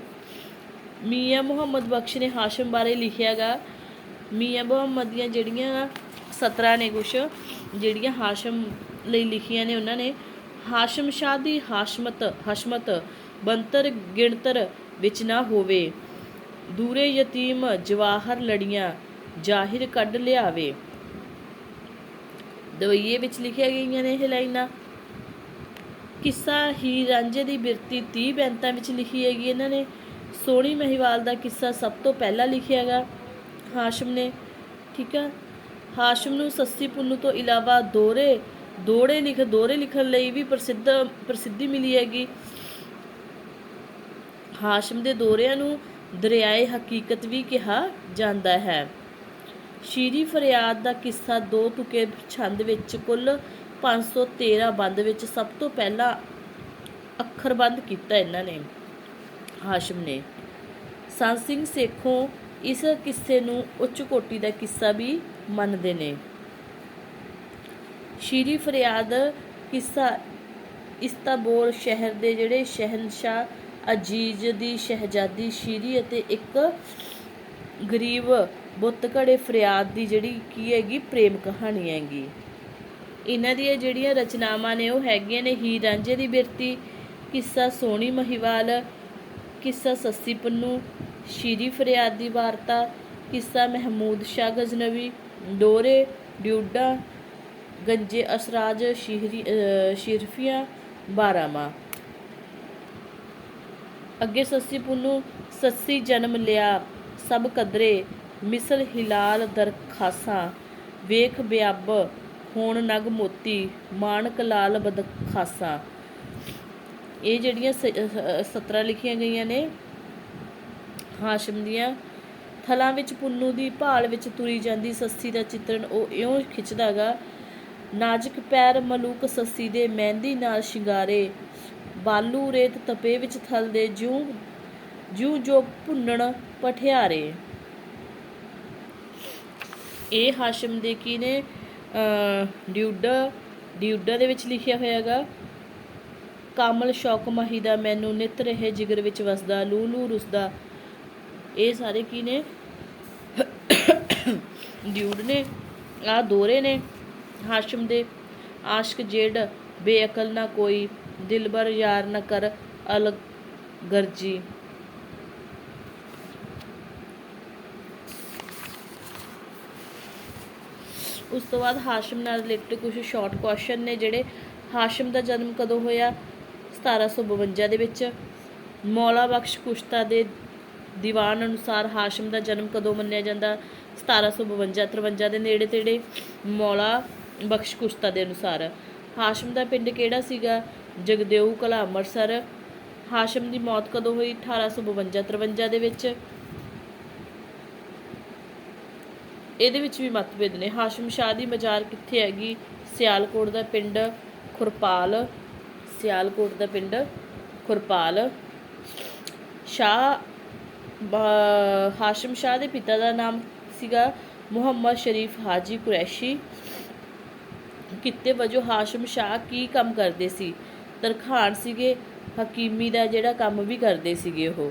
ਮੀਆਂ ਮੁਹੰਮਦ ਬਖਸ਼ ਨੇ ਹਾਸ਼ਮ ਬਾਰੇ ਲਿਖਿਆਗਾ ਮੀਆਂ ਮੁਹੰਮਦ ਦੀਆਂ ਜਿਹੜੀਆਂ ਸਤਰਾਂ ਨੇ ਕੁਛ ਜਿਹੜੀਆਂ ਹਾਸ਼ਮ ਲਈ ਲਿਖੀਆਂ ਨੇ ਉਹਨਾਂ ਨੇ। ਹਾਸ਼ਮ ਸ਼ਾਹ ਦੀ ਹਾਸ਼ਮਤ, ਹਸ਼ਮਤ, ਬੰਤਰ, ਗਿਣਤਰ ਵਿੱਚ ਨਾ ਹੋਵੇ। ਦੂਰੇ ਯਤੀਮ ਜਵਾਹਰ ਲੜੀਆਂ, ਜ਼ਾਹਿਰ ਕੱਢ ਲਿਆਵੇ। ਦਵਈਏ ਵਿੱਚ ਲਿਖੀਆਂ ਗਈਆਂ ਨੇ ਇਹ ਲਾਈਨਾਂ। ਕਿੱਸਾ ਹੀ ਰਾਂਝੇ ਦੀ ਬਿਰਤੀ 30 ਬੈਂਤਾਂ ਵਿੱਚ ਲਿਖੀ ਹੈਗੀ ਇਹਨਾਂ ਨੇ। ਸੋਹਣੀ ਮਹੀਵਾਲ ਦਾ ਕਿੱਸਾ ਸਭ ਤੋਂ ਪਹਿਲਾਂ ਲਿਖਿਆ ਹੈਗਾ ਹਾਸ਼ਮ ਨੇ। ਠੀਕ ਆ? ਹਾਸ਼ਮ ਨੂੰ ਸੱਸੀ ਪੁੰਨੂ ਤੋਂ ਇਲਾਵਾ ਦੋਰੇ ਦੋੜੇ ਲਿਖ ਦੋਰੇ ਲਿਖਣ ਲਈ ਵੀ ਪ੍ਰਸਿੱਧ, ਪ੍ਰਸਿੱਧੀ ਮਿਲੀ ਹੈਗੀ। ਹਾਸ਼ਮ ਦੇ ਦੋਰਿਆਂ ਨੂੰ ਦਰਿਆਏ ਹਕੀਕਤ ਵੀ ਕਿਹਾ ਜਾਂਦਾ ਹੈ। ਸ਼ੀਰੀ ਫਰਿਆਦ ਦਾ ਕਿੱਸਾ ਦੋ ਤੁਕੇ ਛੰਦ ਵਿੱਚ ਕੁੱਲ 513 ਬੰਦ ਵਿੱਚ ਸਭ ਤੋਂ ਪਹਿਲਾਂ ਅੱਖਰਬੰਦ ਕੀਤਾ ਇਹਨਾਂ ਨੇ, ਹਾਸ਼ਮ ਨੇ। ਸੰਤ ਸਿੰਘ ਸੇਖੋਂ ਇਸ ਕਿੱਸੇ ਨੂੰ ਉੱਚ ਕੋਟੀ ਦਾ ਕਿੱਸਾ ਵੀ ਮੰਨਦੇ ਨੇ। ਸ਼ੀਰੀ ਫਰਿਆਦ ਕਿੱਸਾ, ਇਸਤਾਬੋਲ ਸ਼ਹਿਰ ਦੇ ਜਿਹੜੇ ਸ਼ਹਿਨशाह ਅਜੀਜ਼ ਦੀ ਸ਼ਹਿਜ਼ਾਦੀ ਸ਼ੀਰੀ ਅਤੇ ਇੱਕ ਗਰੀਬ ਬੁੱਤ ਘੜੇ ਫਰਿਆਦ ਦੀ ਜਿਹੜੀ ਕੀ ਹੈਗੀ, ਪ੍ਰੇਮ ਕਹਾਣੀ ਹੈਗੀ। ਇਹਨਾਂ ਦੀਆਂ ਜਿਹੜੀਆਂ ਰਚਨਾਵਾਂ ਨੇ ਉਹ ਹੈਗੀਆਂ ਨੇ ਹੀਰ ਰਾਂਝੇ ਦੀ ਬਿਰਤੀ, ਕਿੱਸਾ ਸੋਹਣੀ ਮਹੀਵਾਲ, ਕਿੱਸਾ ਸੱਸੀ ਪੰਨੂ, ਸ਼ੀਰੀ ਫਰਿਆਦ ਦੀ ਵਾਰਤਾ, ਕਿੱਸਾ ਮਹਿਮੂਦ ਸ਼ਾਹ ਗਜ਼ਨਵੀ ਡੋਰੇ, ਡਿਊਡਾ, ਗੰਜੇ, ਅਸਰਾਜ, ਸ਼ਿਹਰੀ ਸ਼ਿਰਫੀਆਂ, ਬਾਰਾਮਾ। ਅੱਗੇ ਸੱਸੀ ਪੁੰਨੂ, ਸੱਸੀ ਜਨਮ ਲਿਆ, ਸਭ ਕਦਰੇ, ਮਿਸਲ ਹਿਲਾਲ ਦਰਖਾਸਾਂ ਵੇਖ ਬਿਆਬ, ਹੋਣ ਨਗ ਮੋਤੀ, ਮਾਣਕ ਲਾਲ ਬਦਖਾਸਾਂ ਇਹ ਜਿਹੜੀਆਂ 17 ਲਿਖੀਆਂ ਗਈਆਂ ਨੇ, ਹਾਸ਼ਮ ਦੀਆਂ ਥਲਾਂ ਵਿੱਚ ਪੁੰਨੂ ਦੀ ਭਾਲ ਵਿੱਚ ਤੁਰੀ ਜਾਂਦੀ ਸੱਸੀ ਦਾ ਚਿੱਤਰਣ ਉਹ ਇਉਂ ਖਿੱਚਦਾਗਾ, ਨਾਜ਼ੁਕ ਪੈਰ ਮਲੂਕ ਸੱਸੀ ਦੇ ਮਹਿੰਦੀ ਨਾਲ ਸ਼ਿੰਗਾਰੇ, ਬਾਲੂ ਰੇਤ ਤਪੇ ਵਿੱਚ ਥਲ ਦੇ ਜਿਉਂ ਜਿਉਂ ਜੋ ਭੁੰਨਣ ਪਠਿਆਰੇ। ਇਹ ਹਾਸ਼ਮ ਦੇ ਕੀ ਨੇ? ਅਹ, ਡਿਊਡਾ ਡਿਊਡਾ ਦੇ ਵਿੱਚ ਲਿਖਿਆ ਹੋਇਆਗਾ, ਕਾਮਲ ਸ਼ੌਕ ਮਹੀ ਦਾ ਮੈਨੂੰ ਨਿਤ ਰਹੇ ਜਿਗਰ ਵਿੱਚ ਵਸਦਾ, ਲੂ ਲੂ ਰੁਸਦਾ। ਇਹ ਸਾਰੇ ਕੀ ਨੇ? ਡਿਊਡ ਨੇ ਆ ਦੋਰੇ ਨੇ, ਹਾਸ਼ਮ ਦੇ, ਆਸ਼ਕ ਜੇੜ ਬੇਅਕਲ ਨਾ ਕੋਈ, ਦਿਲਬਰ ਯਾਰ ਨਾ ਕਰ ਅਲਗ ਗਰਜੀ। ਉਸ ਤੋਂ ਬਾਅਦ ਹਾਸ਼ਮ ਨਾਲ ਰਿਲੇਟਡ ਕੁਝ ਸ਼ਾਰਟ ਕੁਐਸਚਨ ਨੇ ਜਿਹੜੇ ਹਾਸ਼ਮ ਦਾ ਜਨਮ ਕਦੋਂ ਹੋਇਆ? 1752 ਦੇ ਵਿੱਚ। ਮੌਲਾ ਬਖਸ਼ ਕੁਸ਼ਤਾ ਦੇ ਦੀਵਾਨ ਅਨੁਸਾਰ ਹਾਸ਼ਮ ਦਾ ਜਨਮ ਕਦੋਂ ਮੰਨਿਆ ਜਾਂਦਾ? 1752 53 ਦੇ ਨੇੜੇ ਤੇੜੇ ਮੌਲਾ ਬਖਸ਼ ਕੁਸ਼ਤਾ ਦੇ ਅਨੁਸਾਰ। ਹਾਸ਼ਮ ਦਾ ਪਿੰਡ ਕਿਹੜਾ ਸੀਗਾ? ਜਗਦੇਉ ਕਲਾ, ਅੰਮ੍ਰਿਤਸਰ। ਹਾਸ਼ਮ ਦੀ ਮੌਤ ਕਦੋਂ ਹੋਈ? 1852 53 ਦੇ ਵਿੱਚ। ਇਹਦੇ ਵਿੱਚ ਵੀ ਮਤਭੇਦ ਨੇ। ਹਾਸ਼ਮ ਸ਼ਾਹ ਦੀ ਮਜ਼ਾਰ ਕਿੱਥੇ ਹੈਗੀ? ਸਿਆਲਕੋਟ ਦਾ ਪਿੰਡ ਖੁਰਪਾਲ। ਸਿਆਲਕੋਟ ਦਾ ਪਿੰਡ ਖੁਰਪਾਲ। ਸ਼ਾਹ ਹਾਸ਼ਮ ਸ਼ਾਹ ਦੇ ਪਿਤਾ ਦਾ ਨਾਮ ਸੀਗਾ ਮੁਹੰਮਦ ਸ਼ਰੀਫ ਹਾਜੀ ਕੁਰੈਸ਼ੀ। ਕਿੱਤੇ ਵਜੋਂ ਹਾਸ਼ਮ ਸ਼ਾਹ ਕੀ ਕੰਮ ਕਰਦੇ ਸੀ? ਤਰਖਾਨ ਸੀਗੇ, ਹਕੀਮੀ ਦਾ ਜਿਹੜਾ ਕੰਮ ਵੀ ਕਰਦੇ ਸੀਗੇ ਉਹ।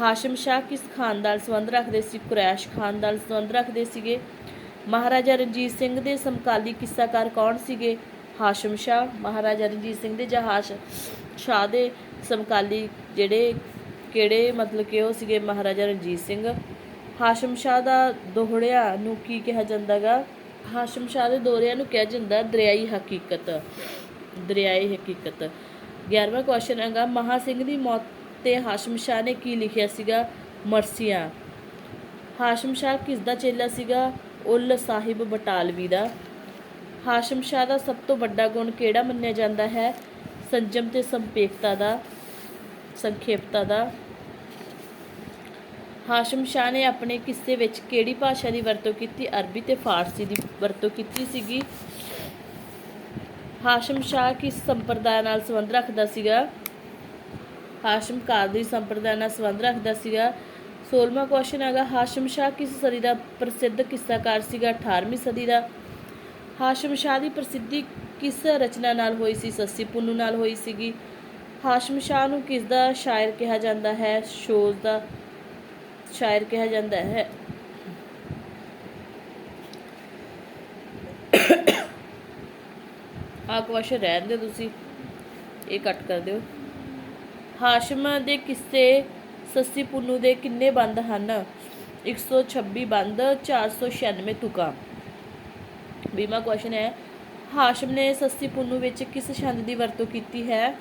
ਹਾਸ਼ਮ ਸ਼ਾਹ ਕਿਸ ਖਾਨਦਾਨ ਸੰਬੰਧ ਰੱਖਦੇ ਸੀ? ਕੁਰੈਸ਼ ਖਾਨਦਾਨ ਸੰਬੰਧ ਰੱਖਦੇ ਸੀਗੇ। ਮਹਾਰਾਜਾ ਰਣਜੀਤ ਸਿੰਘ ਦੇ ਸਮਕਾਲੀ ਕਿੱਸਾਕਾਰ ਕੌਣ ਸੀਗੇ? ਹਾਸ਼ਮ ਸ਼ਾਹ, ਮਹਾਰਾਜਾ ਰਣਜੀਤ ਸਿੰਘ ਦੇ ਜਾਂ ਸ਼ਾਹ ਦੇ ਸਮਕਾਲੀ ਜਿਹੜੇ ਕਿਹੜੇ ਮਤਲਬ ਕਿ ਉਹ ਸੀਗੇ? ਮਹਾਰਾਜਾ ਰਣਜੀਤ ਸਿੰਘ। ਹਾਸ਼ਮ ਸ਼ਾਹ ਦਾ ਦੋਹੜਿਆਂ ਨੂੰ ਕੀ ਕਿਹਾ ਜਾਂਦਾਗਾ? ਹਾਸ਼ਮ ਸ਼ਾਹ ਦੇ ਦੋਹਰਿਆਂ ਨੂੰ ਕਿਹਾ ਜਾਂਦਾ ਦਰਿਆਈ ਹਕੀਕਤ। ਦਰਿਆਈ ਹਕੀਕਤ। 11ਵਾਂ ਕੁਐਸਚਨ ਹੈਗਾ, ਮਹਾ ਸਿੰਘ ਦੀ ਮੌਤ ਤੇ ਹਾਸ਼ਮ ਸ਼ਾਹ ਨੇ ਕੀ ਲਿਖਿਆ ਸੀਗਾ? ਮਰਸੀਆਂ। ਹਾਸ਼ਮ ਸ਼ਾਹ ਕਿਸ ਦਾ ਚੇਲਾ ਸੀਗਾ? ਉਲ ਸਾਹਿਬ ਬਟਾਲਵੀ ਦਾ। ਹਾਸ਼ਮ ਸ਼ਾਹ ਦਾ ਸਭ ਤੋਂ ਵੱਡਾ ਗੁਣ ਕਿਹੜਾ ਮੰਨਿਆ ਜਾਂਦਾ ਹੈ? ਸੰਜਮ ਤੇ ਸੰਪੇਕਤਾ ਦਾ, ਸੰਖੇਪਤਾ ਦਾ। ਹਾਸ਼ਮ ਸ਼ਾਹ ਨੇ ਆਪਣੇ ਕਿੱਸੇ ਵਿੱਚ ਕਿਹੜੀ ਭਾਸ਼ਾ ਦੀ ਵਰਤੋਂ ਕੀਤੀ? ਅਰਬੀ ਤੇ ਫਾਰਸੀ ਦੀ ਵਰਤੋਂ ਕੀਤੀ ਸੀਗੀ। ਹਾਸ਼ਮ ਸ਼ਾਹ ਕਿਸ ਸੰਪਰਦਾਇ ਨਾਲ ਸੰਬੰਧ ਰੱਖਦਾ ਸੀਗਾ? ਹਾਸ਼ਮ ਕਾਦਰੀ ਸੰਪਰਦਾਇ ਨਾਲ ਸੰਬੰਧ ਰੱਖਦਾ ਸੀਗਾ। 16ਵਾਂ ਕੁਐਸਚਨ ਹੈਗਾ, ਹਾਸ਼ਮ ਸ਼ਾਹ ਕਿਸ ਸਦੀ ਦਾ ਪ੍ਰਸਿੱਧ ਕਿੱਸਾਕਾਰ ਸੀਗਾ? 18ਵੀਂ ਸਦੀ ਦਾ। ਹਾਸ਼ਮ ਸ਼ਾਹ ਦੀ ਪ੍ਰਸਿੱਧੀ ਕਿਸ ਰਚਨਾ ਨਾਲ ਹੋਈ ਸੀ? ਸੱਸੀ ਪੁੰਨੂ ਨਾਲ ਹੋਈ ਸੀਗੀ। ਹਾਸ਼ਮ ਸ਼ਾਹ ਨੂੰ ਕਿਸ ਦਾ ਸ਼ਾਇਰ ਕਿਹਾ ਜਾਂਦਾ ਹੈ? ਸ਼ੋਜ਼ ਦਾ। ਸ਼ਾਇਰ ਕਿਹਾ ਜਾਂਦਾ ਹੈ। ਆ ਕੁਐਸਚਨ ਰਹਿਣ ਦਿਓ ਤੁਸੀਂ। ਇਹ ਕੱਟ ਕਰ ਦਿਓ। ਹਾਸ਼ਮ ਦੇ ਕਿੱਸੇ ਸੱਸੀ ਪੁੰਨੂ ਦੇ ਕਿੰਨੇ ਬੰਦ ਹਨ? 126 ਬੰਦ 496 ਤੁਕਾਂ। ਵੀਮਾ ਕੁਐਸਚਨ ਹੈ, ਹਾਸ਼ਮ ਨੇ ਸੱਸੀ ਪੁੰਨੂ ਵਿੱਚ ਕਿਸ ਛੰਦ ਦੀ ਵਰਤੋਂ ਕੀਤੀ ਹੈ?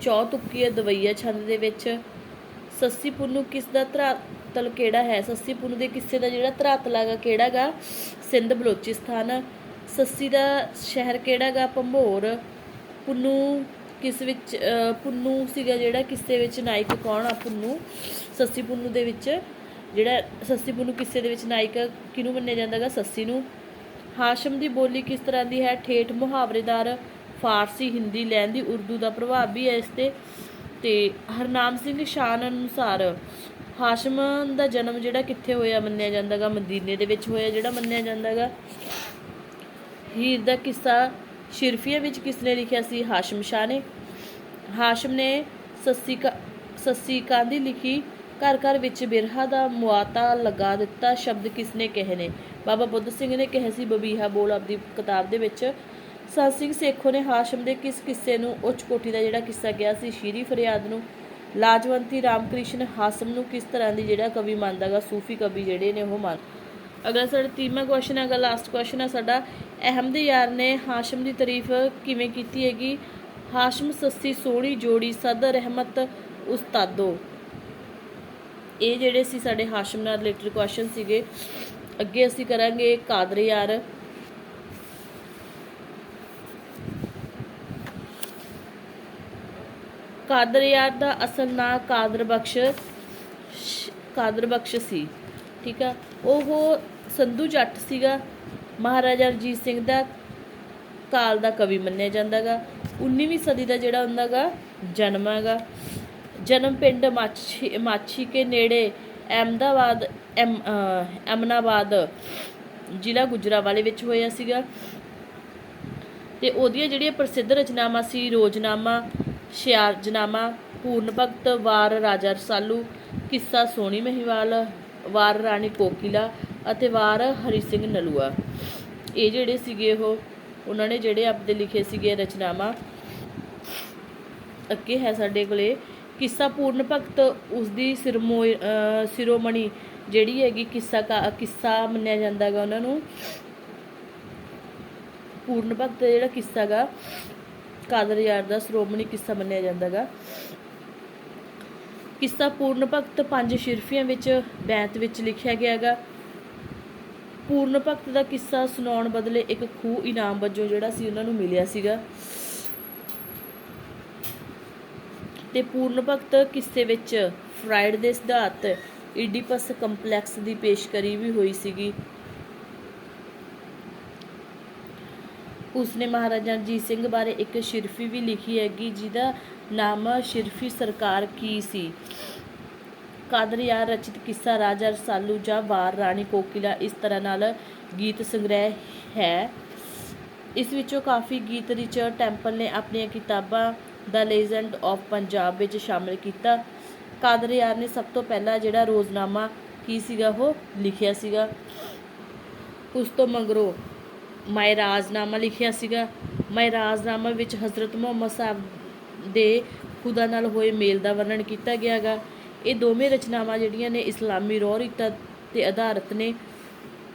ਚੌਤੁਕੀ ਦਵਈਆ ਛੰਦ ਦੇ ਵਿੱਚ। ਸੱਸੀ ਪੁੰਨੂ ਕਿਸ ਦਾ ਧਰਾਤਲ ਕਿਹੜਾ ਹੈ? ਸੱਸੀ ਪੁੰਨੂ ਦੇ ਕਿੱਸੇ ਦਾ ਜਿਹੜਾ ਧਰਾਤਲ ਹੈਗਾ ਕਿਹੜਾਗਾ ਸਿੰਧ ਬਲੋਚਿਸਤਾਨ। ਸੱਸੀ ਦਾ ਸ਼ਹਿਰ ਕਿਹੜਾਗਾ ਭੰਬੋਰ ਪੁੰਨੂ ਕਿਸ ਵਿੱਚ ਅਹ, ਪੁੰਨੂ ਸੀਗਾ ਜਿਹੜਾ ਕਿੱਸੇ ਵਿੱਚ ਨਾਇਕ ਕੌਣ ਆ ਪੁੰਨੂ? ਸੱਸੀ ਪੁੰਨੂ ਦੇ ਵਿੱਚ ਜਿਹੜਾ ਸੱਸੀ ਪੁੰਨੂ ਕਿੱਸੇ ਦੇ ਵਿੱਚ ਨਾਇਕ ਕਿਹਨੂੰ ਮੰਨਿਆ ਜਾਂਦਾਗਾ ਸੱਸੀ ਨੂੰ। ਹਾਸ਼ਮ ਦੀ ਬੋਲੀ ਕਿਸ ਤਰ੍ਹਾਂ ਦੀ ਹੈ? ਠੇਠ ਮੁਹਾਵਰੇਦਾਰ ਫਾਰਸੀ ਹਿੰਦੀ ਲੈਣ ਦੀ ਉਰਦੂ ਦਾ ਪ੍ਰਭਾਵ ਵੀ ਹੈ ਇਸ ਤੇ। ਤੇ ਹਰਨਾਮ ਸਿੰਘ ਸ਼ਾਨ ਅਨੁਸਾਰ ਹਾਸ਼ਮ ਦਾ ਜਨਮ ਜਿਹੜਾ ਕਿੱਥੇ ਹੋਇਆ ਮੰਨਿਆ ਜਾਂਦਾਗਾ? ਮਦੀਨੇ ਦੇ ਵਿੱਚ ਹੋਇਆ ਜਿਹੜਾ ਮੰਨਿਆ ਜਾਂਦਾਗਾ। ਹੀਰ ਦਾ ਕਿੱਸਾ ਸ਼ਿਰਫੀਆ ਵਿੱਚ ਕਿਸਨੇ ਲਿਖਿਆ ਸੀ? ਹਾਸ਼ਮ ਸ਼ਾਹ ਨੇ। ਹਾਸ਼ਮ ਨੇ ਸੱਸੀ ਕਾ ਸੱਸੀ ਕਾਂਦੀ ਲਿਖੀ, ਘਰ ਘਰ ਵਿੱਚ ਬਿਰਹਾ ਦਾ ਮੁਆਤਾ ਲਗਾ ਦਿੱਤਾ ਸ਼ਬਦ ਕਿਸਨੇ ਕਹੇ ਨੇ? ਬਾਬਾ ਬੁੱਧ ਸਿੰਘ ਨੇ ਕਿਹਾ ਸੀ, ਬਬੀਹਾ ਬੋਲ ਆਪਦੀ ਕਿਤਾਬ ਦੇ ਵਿੱਚ ਸੰਤ ਸਿੰਘ ਸੇਖੋ ਨੇ ਹਾਸ਼ਮ ਦੇ ਕਿਸ ਕਿੱਸੇ ਨੂੰ ਉੱਚ ਕੋਟੀ ਦਾ ਜਿਹੜਾ ਕਿੱਸਾ ਗਿਆ ਸੀ? ਸ਼ੀਰੀ ਫਰਿਆਦ ਨੂੰ ਲਾਜਵੰਤੀ ਰਾਮਕ੍ਰਿਸ਼ਨ ਹਾਸਮ ਨੂੰ ਕਿਸ ਤਰ੍ਹਾਂ ਦੀ ਜਿਹੜਾ ਕਵੀ ਮੰਨਦਾਗਾ, ਸੂਫੀ ਕਵੀ ਜਿਹੜੇ ਨੇ ਉਹ ਮੰਨ ਅਗਲਾ ਸਾਡਾ ਤੀਸਰਾ ਕੁਐਸਚਨ ਹੈਗਾ ਲਾਸਟ ਕੁਐਸਚਨ ਹੈ, ਸਾਡਾ ਅਹਿਮਦ ਯਾਰ ਨੇ ਹਾਸ਼ਮ ਦੀ ਤਾਰੀਫ ਕਿਵੇਂ ਕੀਤੀ ਹੈਗੀ? ਹਾਸ਼ਮ ਸੱਸੀ ਸੋਹਣੀ ਜੋੜੀ ਸਦ ਰਹਿਮਤ ਉਸਤਾਦੋ। ਇਹ ਜਿਹੜੇ ਸੀ ਸਾਡੇ ਹਾਸ਼ਮ ਨਾਲ ਰਿਲੇਟਡ ਕੁਐਸਚਨ ਸੀਗੇ। ਅੱਗੇ ਅਸੀਂ ਕਰਾਂਗੇ ਕਾਦਰ ਯਾਰ ਕਾਦਰ ਯਾਰ ਦਾ ਅਸਲ ਨਾਂ ਕਾਦਰ ਬਖਸ਼ ਕਾਦਰ ਬਖਸ਼ ਸੀ, ਠੀਕ ਆ? ਉਹ ਸੰਧੂ ਜੱਟ ਸੀਗਾ, ਮਹਾਰਾਜਾ ਰਣਜੀਤ ਸਿੰਘ ਦਾ ਕਾਲ ਦਾ ਕਵੀ ਮੰਨਿਆ ਜਾਂਦਾਗਾ 19ਵੀਂ ਸਦੀ ਦਾ ਜਿਹੜਾ ਹੁੰਦਾਗਾ ਜਨਮ ਹੈਗਾ। ਜਨਮ ਪਿੰਡ ਮਾਛੀ ਮਾਛੀ ਕੇ ਨੇੜੇ ਅਹਿਮਦਾਬਾਦ ਐਮ ਅਹ ਅਮਨਾਬਾਦ ਜ਼ਿਲ੍ਹਾ ਗੁਜਰਾਵਾਲੇ ਵਿੱਚ ਹੋਇਆ ਸੀਗਾ। ਤੇ ਉਹਦੀਆਂ ਜਿਹੜੀਆਂ ਪ੍ਰਸਿੱਧ ਰਚਨਾਵਾਂ ਸੀ, ਰੋਜ਼ਨਾਮਾ ਸ਼ਿਆਰਜਨਾਮਾ ਪੂਰਨ ਭਗਤ, ਵਾਰ ਰਾਜਾ ਰਸਾਲੂ, ਕਿੱਸਾ ਸੋਹਣੀ ਮਹੀਵਾਲ, ਵਾਰ ਰਾਣੀ ਕੋਕਿਲਾ ਅਤੇ ਵਾਰ ਹਰੀ ਸਿੰਘ ਨਲੂਆ। ਇਹ ਜਿਹੜੇ ਸੀਗੇ ਉਹ, ਉਹਨਾਂ ਨੇ ਜਿਹੜੇ ਆਪਦੇ ਲਿਖੇ ਸੀਗੇ ਰਚਨਾਵਾਂ, ਅੱਗੇ ਹੈ ਸਾਡੇ ਕੋਲੇ। ਕਿੱਸਾ ਪੂਰਨ ਭਗਤ ਉਸ ਦੀ ਸਿਰਮੋ ਸਿਰੋਮਣੀ ਜਿਹੜੀ ਹੈਗੀ ਕਿੱਸਾ ਕਾ, ਕਿੱਸਾ ਮੰਨਿਆ ਜਾਂਦਾ ਹੈਗਾ ਉਹਨਾਂ ਨੂੰ। ਪੂਰਨ ਭਗਤ ਦਾ ਜਿਹੜਾ ਕਿੱਸਾ ਗਾ ਕਾਦਰ ਯਾਰ ਦਾ ਸ਼੍ਰੋਮਣੀ ਕਿੱਸਾ ਮੰਨਿਆ ਜਾਂਦਾ ਕਿੱਸਾ ਪੂਰਨ ਭਗਤ ਪੰਜ ਸ਼ਿਰਫੀਆਂ ਵਿੱਚ ਬੈਂਤ ਵਿੱਚ ਲਿਖਿਆ ਗਿਆ ਗਾ ਪੂਰਨ ਭਗਤ ਦਾ ਕਿੱਸਾ ਸੁਣਾਉਣ ਬਦਲੇ ਇੱਕ ਖੂਹ ਇਨਾਮ ਵਜੋਂ ਜਿਹੜਾ ਸੀ ਉਹਨਾਂ ਨੂੰ ਮਿਲਿਆ ਸੀਗਾ। ਤੇ ਪੂਰਨ ਭਗਤ ਕਿੱਸੇ ਵਿੱਚ ਫਰਾਇਡ ਦੇ ਸਿਧਾਂਤ ਇਡੀਪਸ ਕੰਪਲੈਕਸ ਦੀ ਪੇਸ਼ਕਰੀ ਵੀ ਹੋਈ ਸੀਗੀ। ਉਸਨੇ ਮਹਾਰਾਜਾ ਰਣਜੀਤ ਸਿੰਘ ਬਾਰੇ ਇੱਕ ਸ਼ਿਰਫੀ ਵੀ ਲਿਖੀ ਹੈਗੀ, ਜਿਹਦਾ ਨਾਮ ਸ਼ਿਰਫੀ ਸਰਕਾਰ ਕੀ ਸੀ? ਕਾਦਰ ਰਚਿਤ ਕਿੱਸਾ, ਰਾਜਾ ਰਸਾਲੂ ਜਾਂ ਵਾਰ ਰਾਣੀ ਕੋਕਿਲਾ, ਇਸ ਤਰ੍ਹਾਂ ਨਾਲ ਗੀਤ ਸੰਗ੍ਰਹਿ ਹੈ। ਇਸ ਵਿੱਚੋਂ ਕਾਫੀ ਗੀਤ ਰਿਚਰਡ ਟੈਂਪਲ ਨੇ ਆਪਣੀਆਂ ਕਿਤਾਬਾਂ ਦਾ ਲੈਜੈਂਡ ਆਫ ਪੰਜਾਬ ਵਿੱਚ ਸ਼ਾਮਿਲ ਕੀਤਾ। ਕਾਦਰ ਨੇ ਸਭ ਤੋਂ ਪਹਿਲਾਂ ਜਿਹੜਾ ਰੋਜ਼ਨਾਮਾ ਕੀ ਸੀਗਾ, ਉਹ ਲਿਖਿਆ ਸੀਗਾ, ਉਸ ਤੋਂ ਮਗਰੋਂ ਮਾਇਰਾਜ਼ਨਾਮਾ ਲਿਖਿਆ ਸੀਗਾ। ਮਾਇਰਾਜ਼ਨਾਮਾ ਵਿੱਚ ਹਜ਼ਰਤ ਮੁਹੰਮਦ ਸਾਹਿਬ ਦੇ ਖੁਦਾ ਨਾਲ ਹੋਏ ਮੇਲ ਦਾ ਵਰਣਨ ਕੀਤਾ ਗਿਆ ਗਾ ਇਹ ਦੋਵੇਂ ਰਚਨਾਵਾਂ ਜਿਹੜੀਆਂ ਨੇ ਇਸਲਾਮੀ ਰੋਹ ਰੀਤਾਂ ਤੇ ਆਧਾਰਿਤ ਨੇ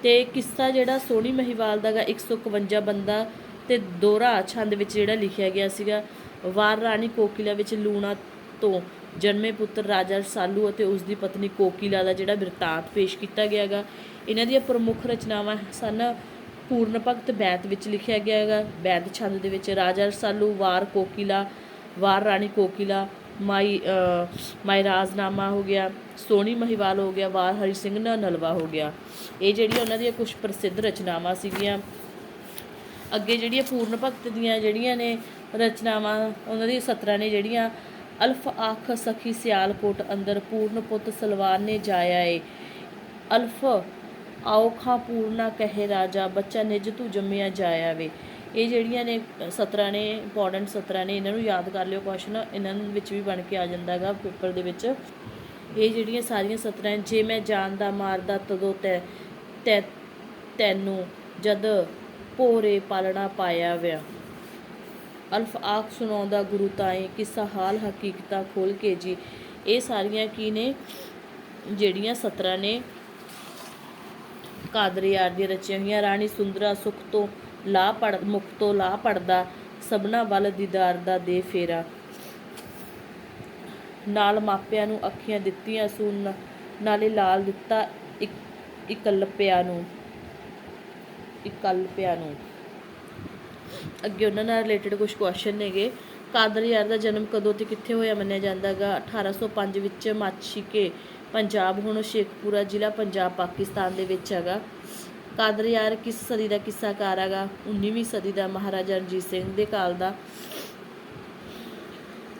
ਤੇ ਕਿੱਸਾ ਜਿਹੜਾ ਸੋਹਣੀ ਮਹੀਵਾਲ ਦਾ ਗਾ 151 ਬੰਦਾ ਤੇ ਦੋਹਰਾ ਛੰਦ ਵਿੱਚ ਜਿਹੜਾ ਲਿਖਿਆ ਗਿਆ ਸੀਗਾ। ਵਾਰ ਰਾਣੀ ਕੋਕਿਲਾ ਵਿੱਚ ਲੂਣਾ ਤੋਂ ਜਨਮੇ ਪੁੱਤਰ ਰਾਜਾ ਰਸਾਲੂ ਅਤੇ ਉਸ ਦੀ ਪਤਨੀ ਕੋਕਿਲਾ ਦਾ ਜਿਹੜਾ ਬਿਰਤਾਂਤ ਪੇਸ਼ ਕੀਤਾ ਗਿਆ ਗਾ ਇਹਨਾਂ ਦੀਆਂ ਪ੍ਰਮੁੱਖ ਰਚਨਾਵਾਂ ਸਨ ਪੂਰਨ ਭਗਤ ਬੈਤ ਵਿੱਚ ਲਿਖਿਆ ਗਿਆ ਹੈਗਾ। ਬੈਤ ਛੰਦ ਦੇ ਵਿੱਚ ਰਾਜਾ ਰਸਾਲੂ, ਵਾਰ ਕੋਕਿਲਾ, ਵਾਰ ਰਾਣੀ ਕੋਕਿਲਾ, ਮਾਈ ਮਾਈ ਰਾਜਨਾਮਾ ਹੋ ਗਿਆ, ਸੋਹਣੀ ਮਹੀਵਾਲ ਹੋ ਗਿਆ, ਵਾਰ ਹਰੀ ਸਿੰਘ ਨਲਵਾ ਹੋ ਗਿਆ। ਇਹ ਜਿਹੜੀਆਂ ਉਹਨਾਂ ਦੀਆਂ ਕੁਝ ਪ੍ਰਸਿੱਧ ਰਚਨਾਵਾਂ ਸੀਗੀਆਂ। ਅੱਗੇ ਜਿਹੜੀਆਂ ਪੂਰਨ ਭਗਤ ਦੀਆਂ ਜਿਹੜੀਆਂ ਨੇ ਰਚਨਾਵਾਂ, ਉਹਨਾਂ ਦੀ 17 ਨੇ ਜਿਹੜੀਆਂ, ਅਲਫ ਆਖ ਸਖੀ ਸਿਆਲਕੋਟ ਅੰਦਰ ਪੂਰਨ ਪੁੱਤ ਸਲਵਾਨ ਨੇ ਜਾਇਆ ਏ। ਅਲਫ ਆਓ ਖਾਂ ਪੂਰਨਾ ਕਹੇ ਰਾਜਾ, ਬੱਚਾ ਨਿਜ ਤੂੰ ਜੰਮਿਆ ਜਾਇਆ ਵੇ। ਇਹ ਜਿਹੜੀਆਂ ਨੇ 17 ਨੇ ਇੰਪੋਰਟੈਂਟ 17 ਨੇ, ਇਹਨਾਂ ਨੂੰ ਯਾਦ ਕਰ ਲਿਓ ਕੁਐਸਚਨ ਇਹਨਾਂ ਵਿੱਚ ਵੀ ਬਣ ਕੇ ਆ ਜਾਂਦਾਗਾ ਪੇਪਰ ਦੇ ਵਿੱਚ। ਇਹ ਜਿਹੜੀਆਂ ਸਾਰੀਆਂ 17 ਜੇ ਮੈਂ ਜਾਣਦਾ ਮਾਰਦਾ ਤਦੋਂ ਤੈ ਤੈ, ਤੈਨੂੰ ਜਦ ਭੋਰੇ ਪਾਲਣਾ ਪਾਇਆ ਵਿਆ। ਅਲਫ ਆਖ ਸੁਣਾਉਂਦਾ ਗੁਰੂ ਤਾਏ, ਕਿੱਸਾ ਹਾਲ ਹਕੀਕਤਾਂ ਖੋਲ ਕੇ ਜੀ। ਇਹ ਸਾਰੀਆਂ ਕੀ ਨੇ, ਜਿਹੜੀਆਂ 17 ਨੇ ਕਾਦਰੀਆਰ ਦੀਆਂ ਰਚੀਆਂ ਹੋਈਆਂ ਰਾਣੀ ਸੁੰਦਰਾ ਸੁਖ ਤੋਂ ਲਾ ਪੜ, ਮੁਖ ਤੋਂ ਲਾ ਪੜਦਾ, ਸਭਨਾ ਵੱਲ ਦੀਦਾਰ ਦਾ ਦੇ ਫੇਰਾ। ਨਾਲ ਮਾਪਿਆਂ ਨੂੰ ਅੱਖੀਆਂ ਦਿੱਤੀਆਂ ਸੁਣ ਨਾਲੇ ਲਾਲ ਦਿੱਤਾ ਇੱਕ, ਇਕਲਪਿਆਂ ਨੂੰ ਇਕਲਪਿਆਂ ਨੂੰ। ਅੱਗੇ ਉਹਨਾਂ ਨਾਲ ਰਿਲੇਟਡ ਕੁਝ ਕੁਐਸਚਨ ਨੇਗੇ ਕਾਦਰ ਯਾਰ ਦਾ ਜਨਮ ਕਦੋਂ ਤੇ ਕਿੱਥੇ ਹੋਇਆ ਮੰਨਿਆ ਜਾਂਦਾਗਾ 1805 ਵਿੱਚ ਮਾਛੀਕੇ ਪੰਜਾਬ ਹੁਣ ਸ਼ੇਖਪੁਰਾ ਜ਼ਿਲ੍ਹਾ ਪੰਜਾਬ ਪਾਕਿਸਤਾਨ ਦੇ ਵਿੱਚ ਹੈਗਾ। ਕਾਦਰ ਯਾਰ ਕਿਸ ਸਦੀ ਦਾ ਕਿੱਸਾਕਾਰ ਹੈਗਾ? 19ਵੀਂ ਸਦੀ ਦਾ ਮਹਾਰਾਜਾ ਰਣਜੀਤ ਸਿੰਘ ਦੇ ਕਾਲ ਦਾ।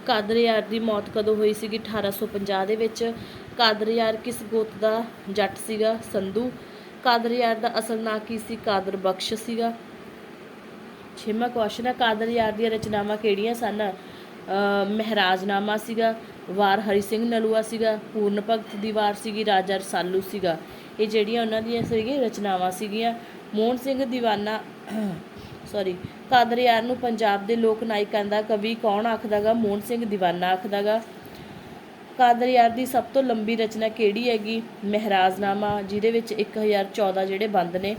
ਕਾਦਰ ਯਾਰ ਦੀ ਮੌਤ ਕਦੋਂ ਹੋਈ ਸੀਗੀ? 1850 ਦੇ ਵਿੱਚ। ਕਾਦਰ ਯਾਰ ਕਿਸ ਗੋਤ ਦਾ ਜੱਟ ਸੀਗਾ? ਸੰਧੂ। ਕਾਦਰ ਯਾਰ ਦਾ ਅਸਲ ਨਾਂ ਕੀ ਸੀ? ਕਾਦਰ ਬਖਸ਼ ਸੀਗਾ। ਛੇਵਾਂ ਕੁਐਸਚਨ ਹੈ, ਕਾਦਰ ਯਾਰ ਦੀਆਂ ਰਚਨਾਵਾਂ ਕਿਹੜੀਆਂ ਸਨ? ਮਹਿਰਾਜਨਾਮਾ ਸੀਗਾ, ਵਾਰ ਹਰੀ ਸਿੰਘ ਨਲੂਆ ਸੀਗਾ, ਪੂਰਨ ਭਗਤ ਦੀ ਵਾਰ ਸੀਗੀ, ਰਾਜਾ ਰਸਾਲੂ ਸੀਗਾ। ਇਹ ਜਿਹੜੀਆਂ ਉਹਨਾਂ ਦੀਆਂ ਸੀਗੀਆਂ ਰਚਨਾਵਾਂ ਸੀਗੀਆਂ। ਮੋਹਨ ਸਿੰਘ ਦੀਵਾਨਾ ਸੌਰੀ ਕਾਦਰ ਯਾਰ ਨੂੰ ਪੰਜਾਬ ਦੇ ਲੋਕ ਨਾਇਕਾਂ ਦਾ ਕਵੀ ਕੌਣ ਆਖਦਾਗਾ ਮੋਹਨ ਸਿੰਘ ਦੀਵਾਨਾ ਆਖਦਾਗਾ ਕਾਦਰਿਆਰ ਦੀ ਸਭ ਤੋਂ ਲੰਬੀ ਰਚਨਾ ਕਿਹੜੀ ਹੈਗੀ? ਮਹਿਰਾਜਨਾਮਾ, ਜਿਹਦੇ ਵਿੱਚ 1014 ਜਿਹੜੇ ਬੰਦ ਨੇ।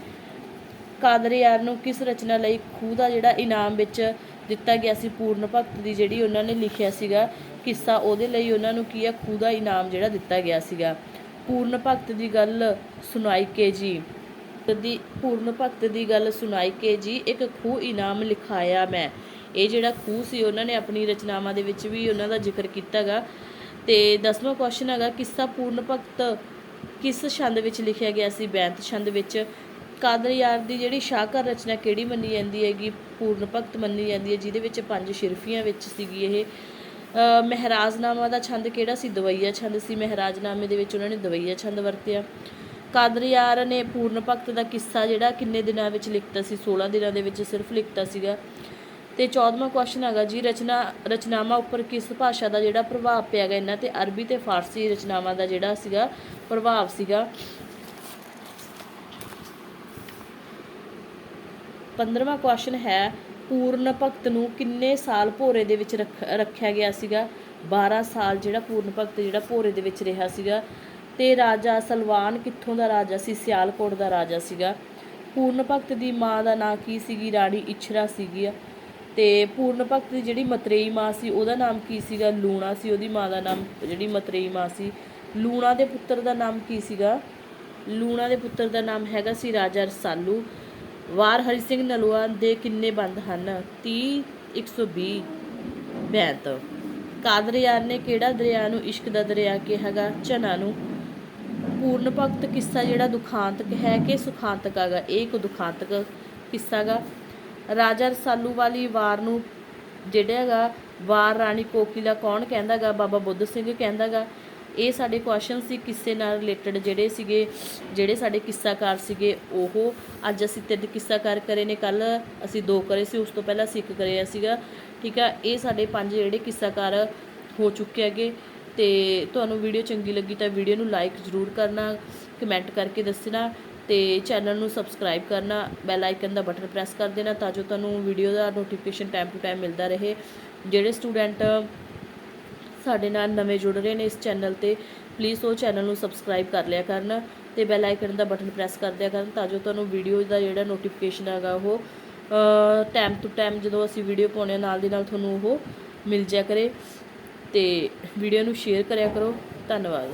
ਕਾਦਰਿਆਰ ਨੂੰ ਕਿਸ ਰਚਨਾ ਲਈ ਖੂਹ ਦਾ ਜਿਹੜਾ ਇਨਾਮ ਵਿੱਚ ਦਿੱਤਾ ਗਿਆ ਸੀ ਪੂਰਨ ਭਗਤ ਦੀ, ਜਿਹੜੀ ਉਹਨਾਂ ਨੇ ਲਿਖਿਆ ਸੀਗਾ ਕਿੱਸਾ, ਉਹਦੇ ਲਈ ਉਹਨਾਂ ਨੂੰ ਕੀ ਆ, ਖੂਹ ਦਾ ਇਨਾਮ ਜਿਹੜਾ ਦਿੱਤਾ ਗਿਆ ਸੀਗਾ। ਪੂਰਨ ਭਗਤ ਦੀ ਗੱਲ ਸੁਣਾਈ ਕੇ ਜੀ। ਦੀ, ਪੂਰਨ ਭਗਤ ਦੀ ਗੱਲ ਸੁਣਾਈ ਕੇ ਜੀ, ਇੱਕ ਖੂਹ ਇਨਾਮ ਲਿਖਾਇਆ ਮੈਂ। ਇਹ ਜਿਹੜਾ ਖੂਹ ਸੀ, ਉਹਨਾਂ ਨੇ ਆਪਣੀ ਰਚਨਾਵਾਂ ਦੇ ਵਿੱਚ ਵੀ ਉਹਨਾਂ ਦਾ ਜ਼ਿਕਰ ਕੀਤਾਗਾ ਤੇ ਦਸਵਾਂ ਕੁਐਸਚਨ ਹੈਗਾ, ਕਿੱਸਾ ਪੂਰਨ ਭਗਤ ਕਿਸ ਛੰਦ ਵਿੱਚ ਲਿਖਿਆ ਗਿਆ ਸੀ? ਬੈਂਤ ਛੰਦ ਵਿੱਚ। ਕਾਦਰਯਾਰ ਦੀ ਜਿਹੜੀ ਸ਼ਾਹਕਾਰ ਰਚਨਾ ਕਿਹੜੀ ਮੰਨੀ ਜਾਂਦੀ ਹੈਗੀ? ਪੂਰਨ ਭਗਤ ਮੰਨੀ ਜਾਂਦੀ ਹੈ, ਜਿਹਦੇ ਵਿੱਚ ਪੰਜ ਸ਼ਿਰਫੀਆਂ ਵਿੱਚ ਸੀਗੀ ਇਹ। ਮਹਿਰਾਜਨਾਮਾ ਦਾ ਛੰਦ ਕਿਹੜਾ ਸੀ? ਦਵਈਆ ਛੰਦ ਸੀ। ਮਹਿਰਾਜਨਾਮੇ ਦੇ ਵਿੱਚ ਉਹਨਾਂ ਨੇ ਦਵਈਆ ਛੰਦ ਵਰਤਿਆ। ਕਾਦਰਯਾਰ ਨੇ ਪੂਰਨ ਭਗਤ ਦਾ ਕਿੱਸਾ ਜਿਹੜਾ ਕਿੰਨੇ ਦਿਨਾਂ ਵਿੱਚ ਲਿਖਤਾ ਸੀ? 16 ਦਿਨਾਂ ਦੇ ਵਿੱਚ ਸਿਰਫ ਲਿਖਤਾ ਸੀਗਾ। ਤੇ 14ਵਾਂ ਕੁਐਸਚਨ ਹੈਗਾ ਜੀ, ਰਚਨਾ, ਰਚਨਾਵਾਂ ਉੱਪਰ ਕਿਸ ਭਾਸ਼ਾ ਦਾ ਜਿਹੜਾ ਪ੍ਰਭਾਵ ਪਿਆ ਗਿਆ ਇਹਨਾਂ ਤੇ ਅਰਬੀ ਤੇ ਫਾਰਸੀ ਰਚਨਾਵਾਂ ਦਾ ਜਿਹੜਾ ਸੀਗਾ, ਪ੍ਰਭਾਵ ਸੀਗਾ। 15ਵਾਂ ਕੁਐਸਚਨ ਹੈ, ਪੂਰਨ ਭਗਤ ਨੂੰ ਕਿੰਨੇ ਸਾਲ ਭੋਰੇ ਦੇ ਵਿੱਚ ਰੱਖ- ਰੱਖਿਆ ਗਿਆ ਸੀਗਾ? 12 ਸਾਲ ਜਿਹੜਾ ਪੂਰਨ ਭਗਤ ਜਿਹੜਾ ਭੋਰੇ ਦੇ ਵਿੱਚ ਰਿਹਾ ਸੀਗਾ। ਤੇ ਰਾਜਾ ਸਲਵਾਨ ਕਿੱਥੋਂ ਦਾ ਰਾਜਾ ਸੀ? ਸਿਆਲਕੋਟ ਦਾ ਰਾਜਾ ਸੀਗਾ। ਪੂਰਨ ਭਗਤ ਦੀ ਮਾਂ ਦਾ ਨਾਂ ਕੀ ਸੀਗੀ? ਰਾਣੀ ਇਛਰਾ ਸੀਗੀ। ਤੇ ਪੂਰਨ ਭਗਤ ਦੀ ਜਿਹੜੀ ਮਤਰੇਈ ਮਾਂ ਸੀ, ਉਹਦਾ ਨਾਮ ਕੀ ਸੀਗਾ? ਲੂਣਾ ਸੀ। ਉਹਦੀ ਮਾਂ ਦਾ ਨਾਮ ਜਿਹੜੀ ਮਤਰੇਈ ਮਾਂ ਸੀ। ਲੂਣਾ ਦੇ ਪੁੱਤਰ ਦਾ ਨਾਮ ਕੀ ਸੀਗਾ? ਲੂਣਾ ਦੇ ਪੁੱਤਰ ਦਾ ਨਾਮ ਹੈਗਾ ਸੀ ਰਾਜਾ ਰਸਾਲੂ। ਵਾਰ ਹਰੀ ਸਿੰਘ ਨਲੂਆ ਦੇ ਕਿੰਨੇ ਬੰਦ ਹਨ? 30 120 ਬੈਂਤ। ਕਾਦਰਿਆਰ ਨੇ ਕਿਹੜਾ ਦਰਿਆ ਨੂੰ ਇਸ਼ਕ ਦਾ ਦਰਿਆ ਕਿਹਾਗਾ ਚਨਾ ਨੂੰ ਪੂਰਨ ਭਗਤ ਕਿੱਸਾ ਜਿਹੜਾ ਦੁਖਾਂਤਕ ਹੈ ਕਿ ਸੁਖਾਂਤਕ ਹੈਗਾ? ਇਹ ਇੱਕ ਦੁਖਾਂਤਕ ਕਿੱਸਾ ਗਾ। ਰਾਜਾ ਰਸਾਲੂ ਵਾਲੀ ਵਾਰ ਨੂੰ ਜਿਹੜਾ ਹੈਗਾ, ਵਾਰ ਰਾਣੀ ਕੋਕਿਲਾ ਕੌਣ ਕਹਿੰਦਾਗਾ ਬਾਬਾ ਬੁੱਧ ਸਿੰਘ ਕਹਿੰਦਾਗਾ ਇਹ ਸਾਡੇ ਕੁਐਸਚਨ ਸੀ, ਕਿੱਸੇ ਨਾਲ ਰਿਲੇਟਡ ਜਿਹੜੇ ਸੀਗੇ, ਜਿਹੜੇ ਸਾਡੇ ਕਿੱਸਾਕਾਰ ਸੀਗੇ, ਉਹ ਅੱਜ ਅਸੀਂ ਤਿੰਨ ਕਿੱਸਾਕਾਰ ਕਰੇ ਨੇ ਕੱਲ ਅਸੀਂ ਦੋ ਕਰੇ ਸੀ, ਉਸ ਤੋਂ ਪਹਿਲਾਂ ਅਸੀਂ ਇੱਕ ਕਰਿਆ ਸੀਗਾ, ਠੀਕ ਆ? ਇਹ ਸਾਡੇ ਪੰਜ ਜਿਹੜੇ ਕਿੱਸਾਕਾਰ ਹੋ ਚੁੱਕੇ ਹੈਗੇ, ਤੇ ਤੁਹਾਨੂੰ ਵੀਡੀਓ ਚੰਗੀ ਲੱਗੀ ਤਾਂ ਵੀਡੀਓ ਨੂੰ ਲਾਈਕ ਜ਼ਰੂਰ ਕਰਨਾ ਕਮੈਂਟ ਕਰਕੇ ਦੱਸਣਾ, ਤੇ ਚੈਨਲ ਨੂੰ ਸਬਸਕ੍ਰਾਈਬ ਕਰਨਾ ਬੈਲ ਆਈਕਨ ਦਾ ਬਟਨ ਪ੍ਰੈਸ ਕਰ ਦੇਣਾ, ਤਾਂ ਜੋ ਤੁਹਾਨੂੰ ਵੀਡੀਓ ਦਾ ਨੋਟੀਫਿਕੇਸ਼ਨ ਟਾਈਮ ਟੂ ਟਾਈਮ ਮਿਲਦਾ ਰਹੇ। ਜਿਹੜੇ ਸਟੂਡੈਂਟ ਸਾਡੇ ਨਾਲ ਨਵੇਂ ਜੁੜ ਰਹੇ ਨੇ ਇਸ ਚੈਨਲ ਤੇ ਪਲੀਜ਼ ਉਹ ਚੈਨਲ ਨੂੰ ਸਬਸਕ੍ਰਾਈਬ ਕਰ ਲਿਆ ਕਰਨ ਤੇ ਬੈਲ ਆਈਕਨ ਦਾ ਬਟਨ ਪ੍ਰੈਸ ਕਰ ਦਿਆ ਕਰਨ ਤਾਂ ਜੋ ਤੁਹਾਨੂੰ ਵੀਡੀਓ ਦਾ ਜਿਹੜਾ ਨੋਟੀਫਿਕੇਸ਼ਨ ਹੈਗਾ ਉਹ ਟਾਈਮ ਟੂ ਟਾਈਮ ਜਦੋਂ ਅਸੀਂ ਵੀਡੀਓ ਪਾਉਂਦੇ ਹਾਂ, ਨਾਲ ਦੀ ਨਾਲ ਤੁਹਾਨੂੰ ਉਹ ਮਿਲ ਜਾਇਆ ਕਰੇ ਤੇ ਵੀਡੀਓ ਨੂੰ ਸ਼ੇਅਰ ਕਰਿਆ ਕਰੋ। ਧੰਨਵਾਦ।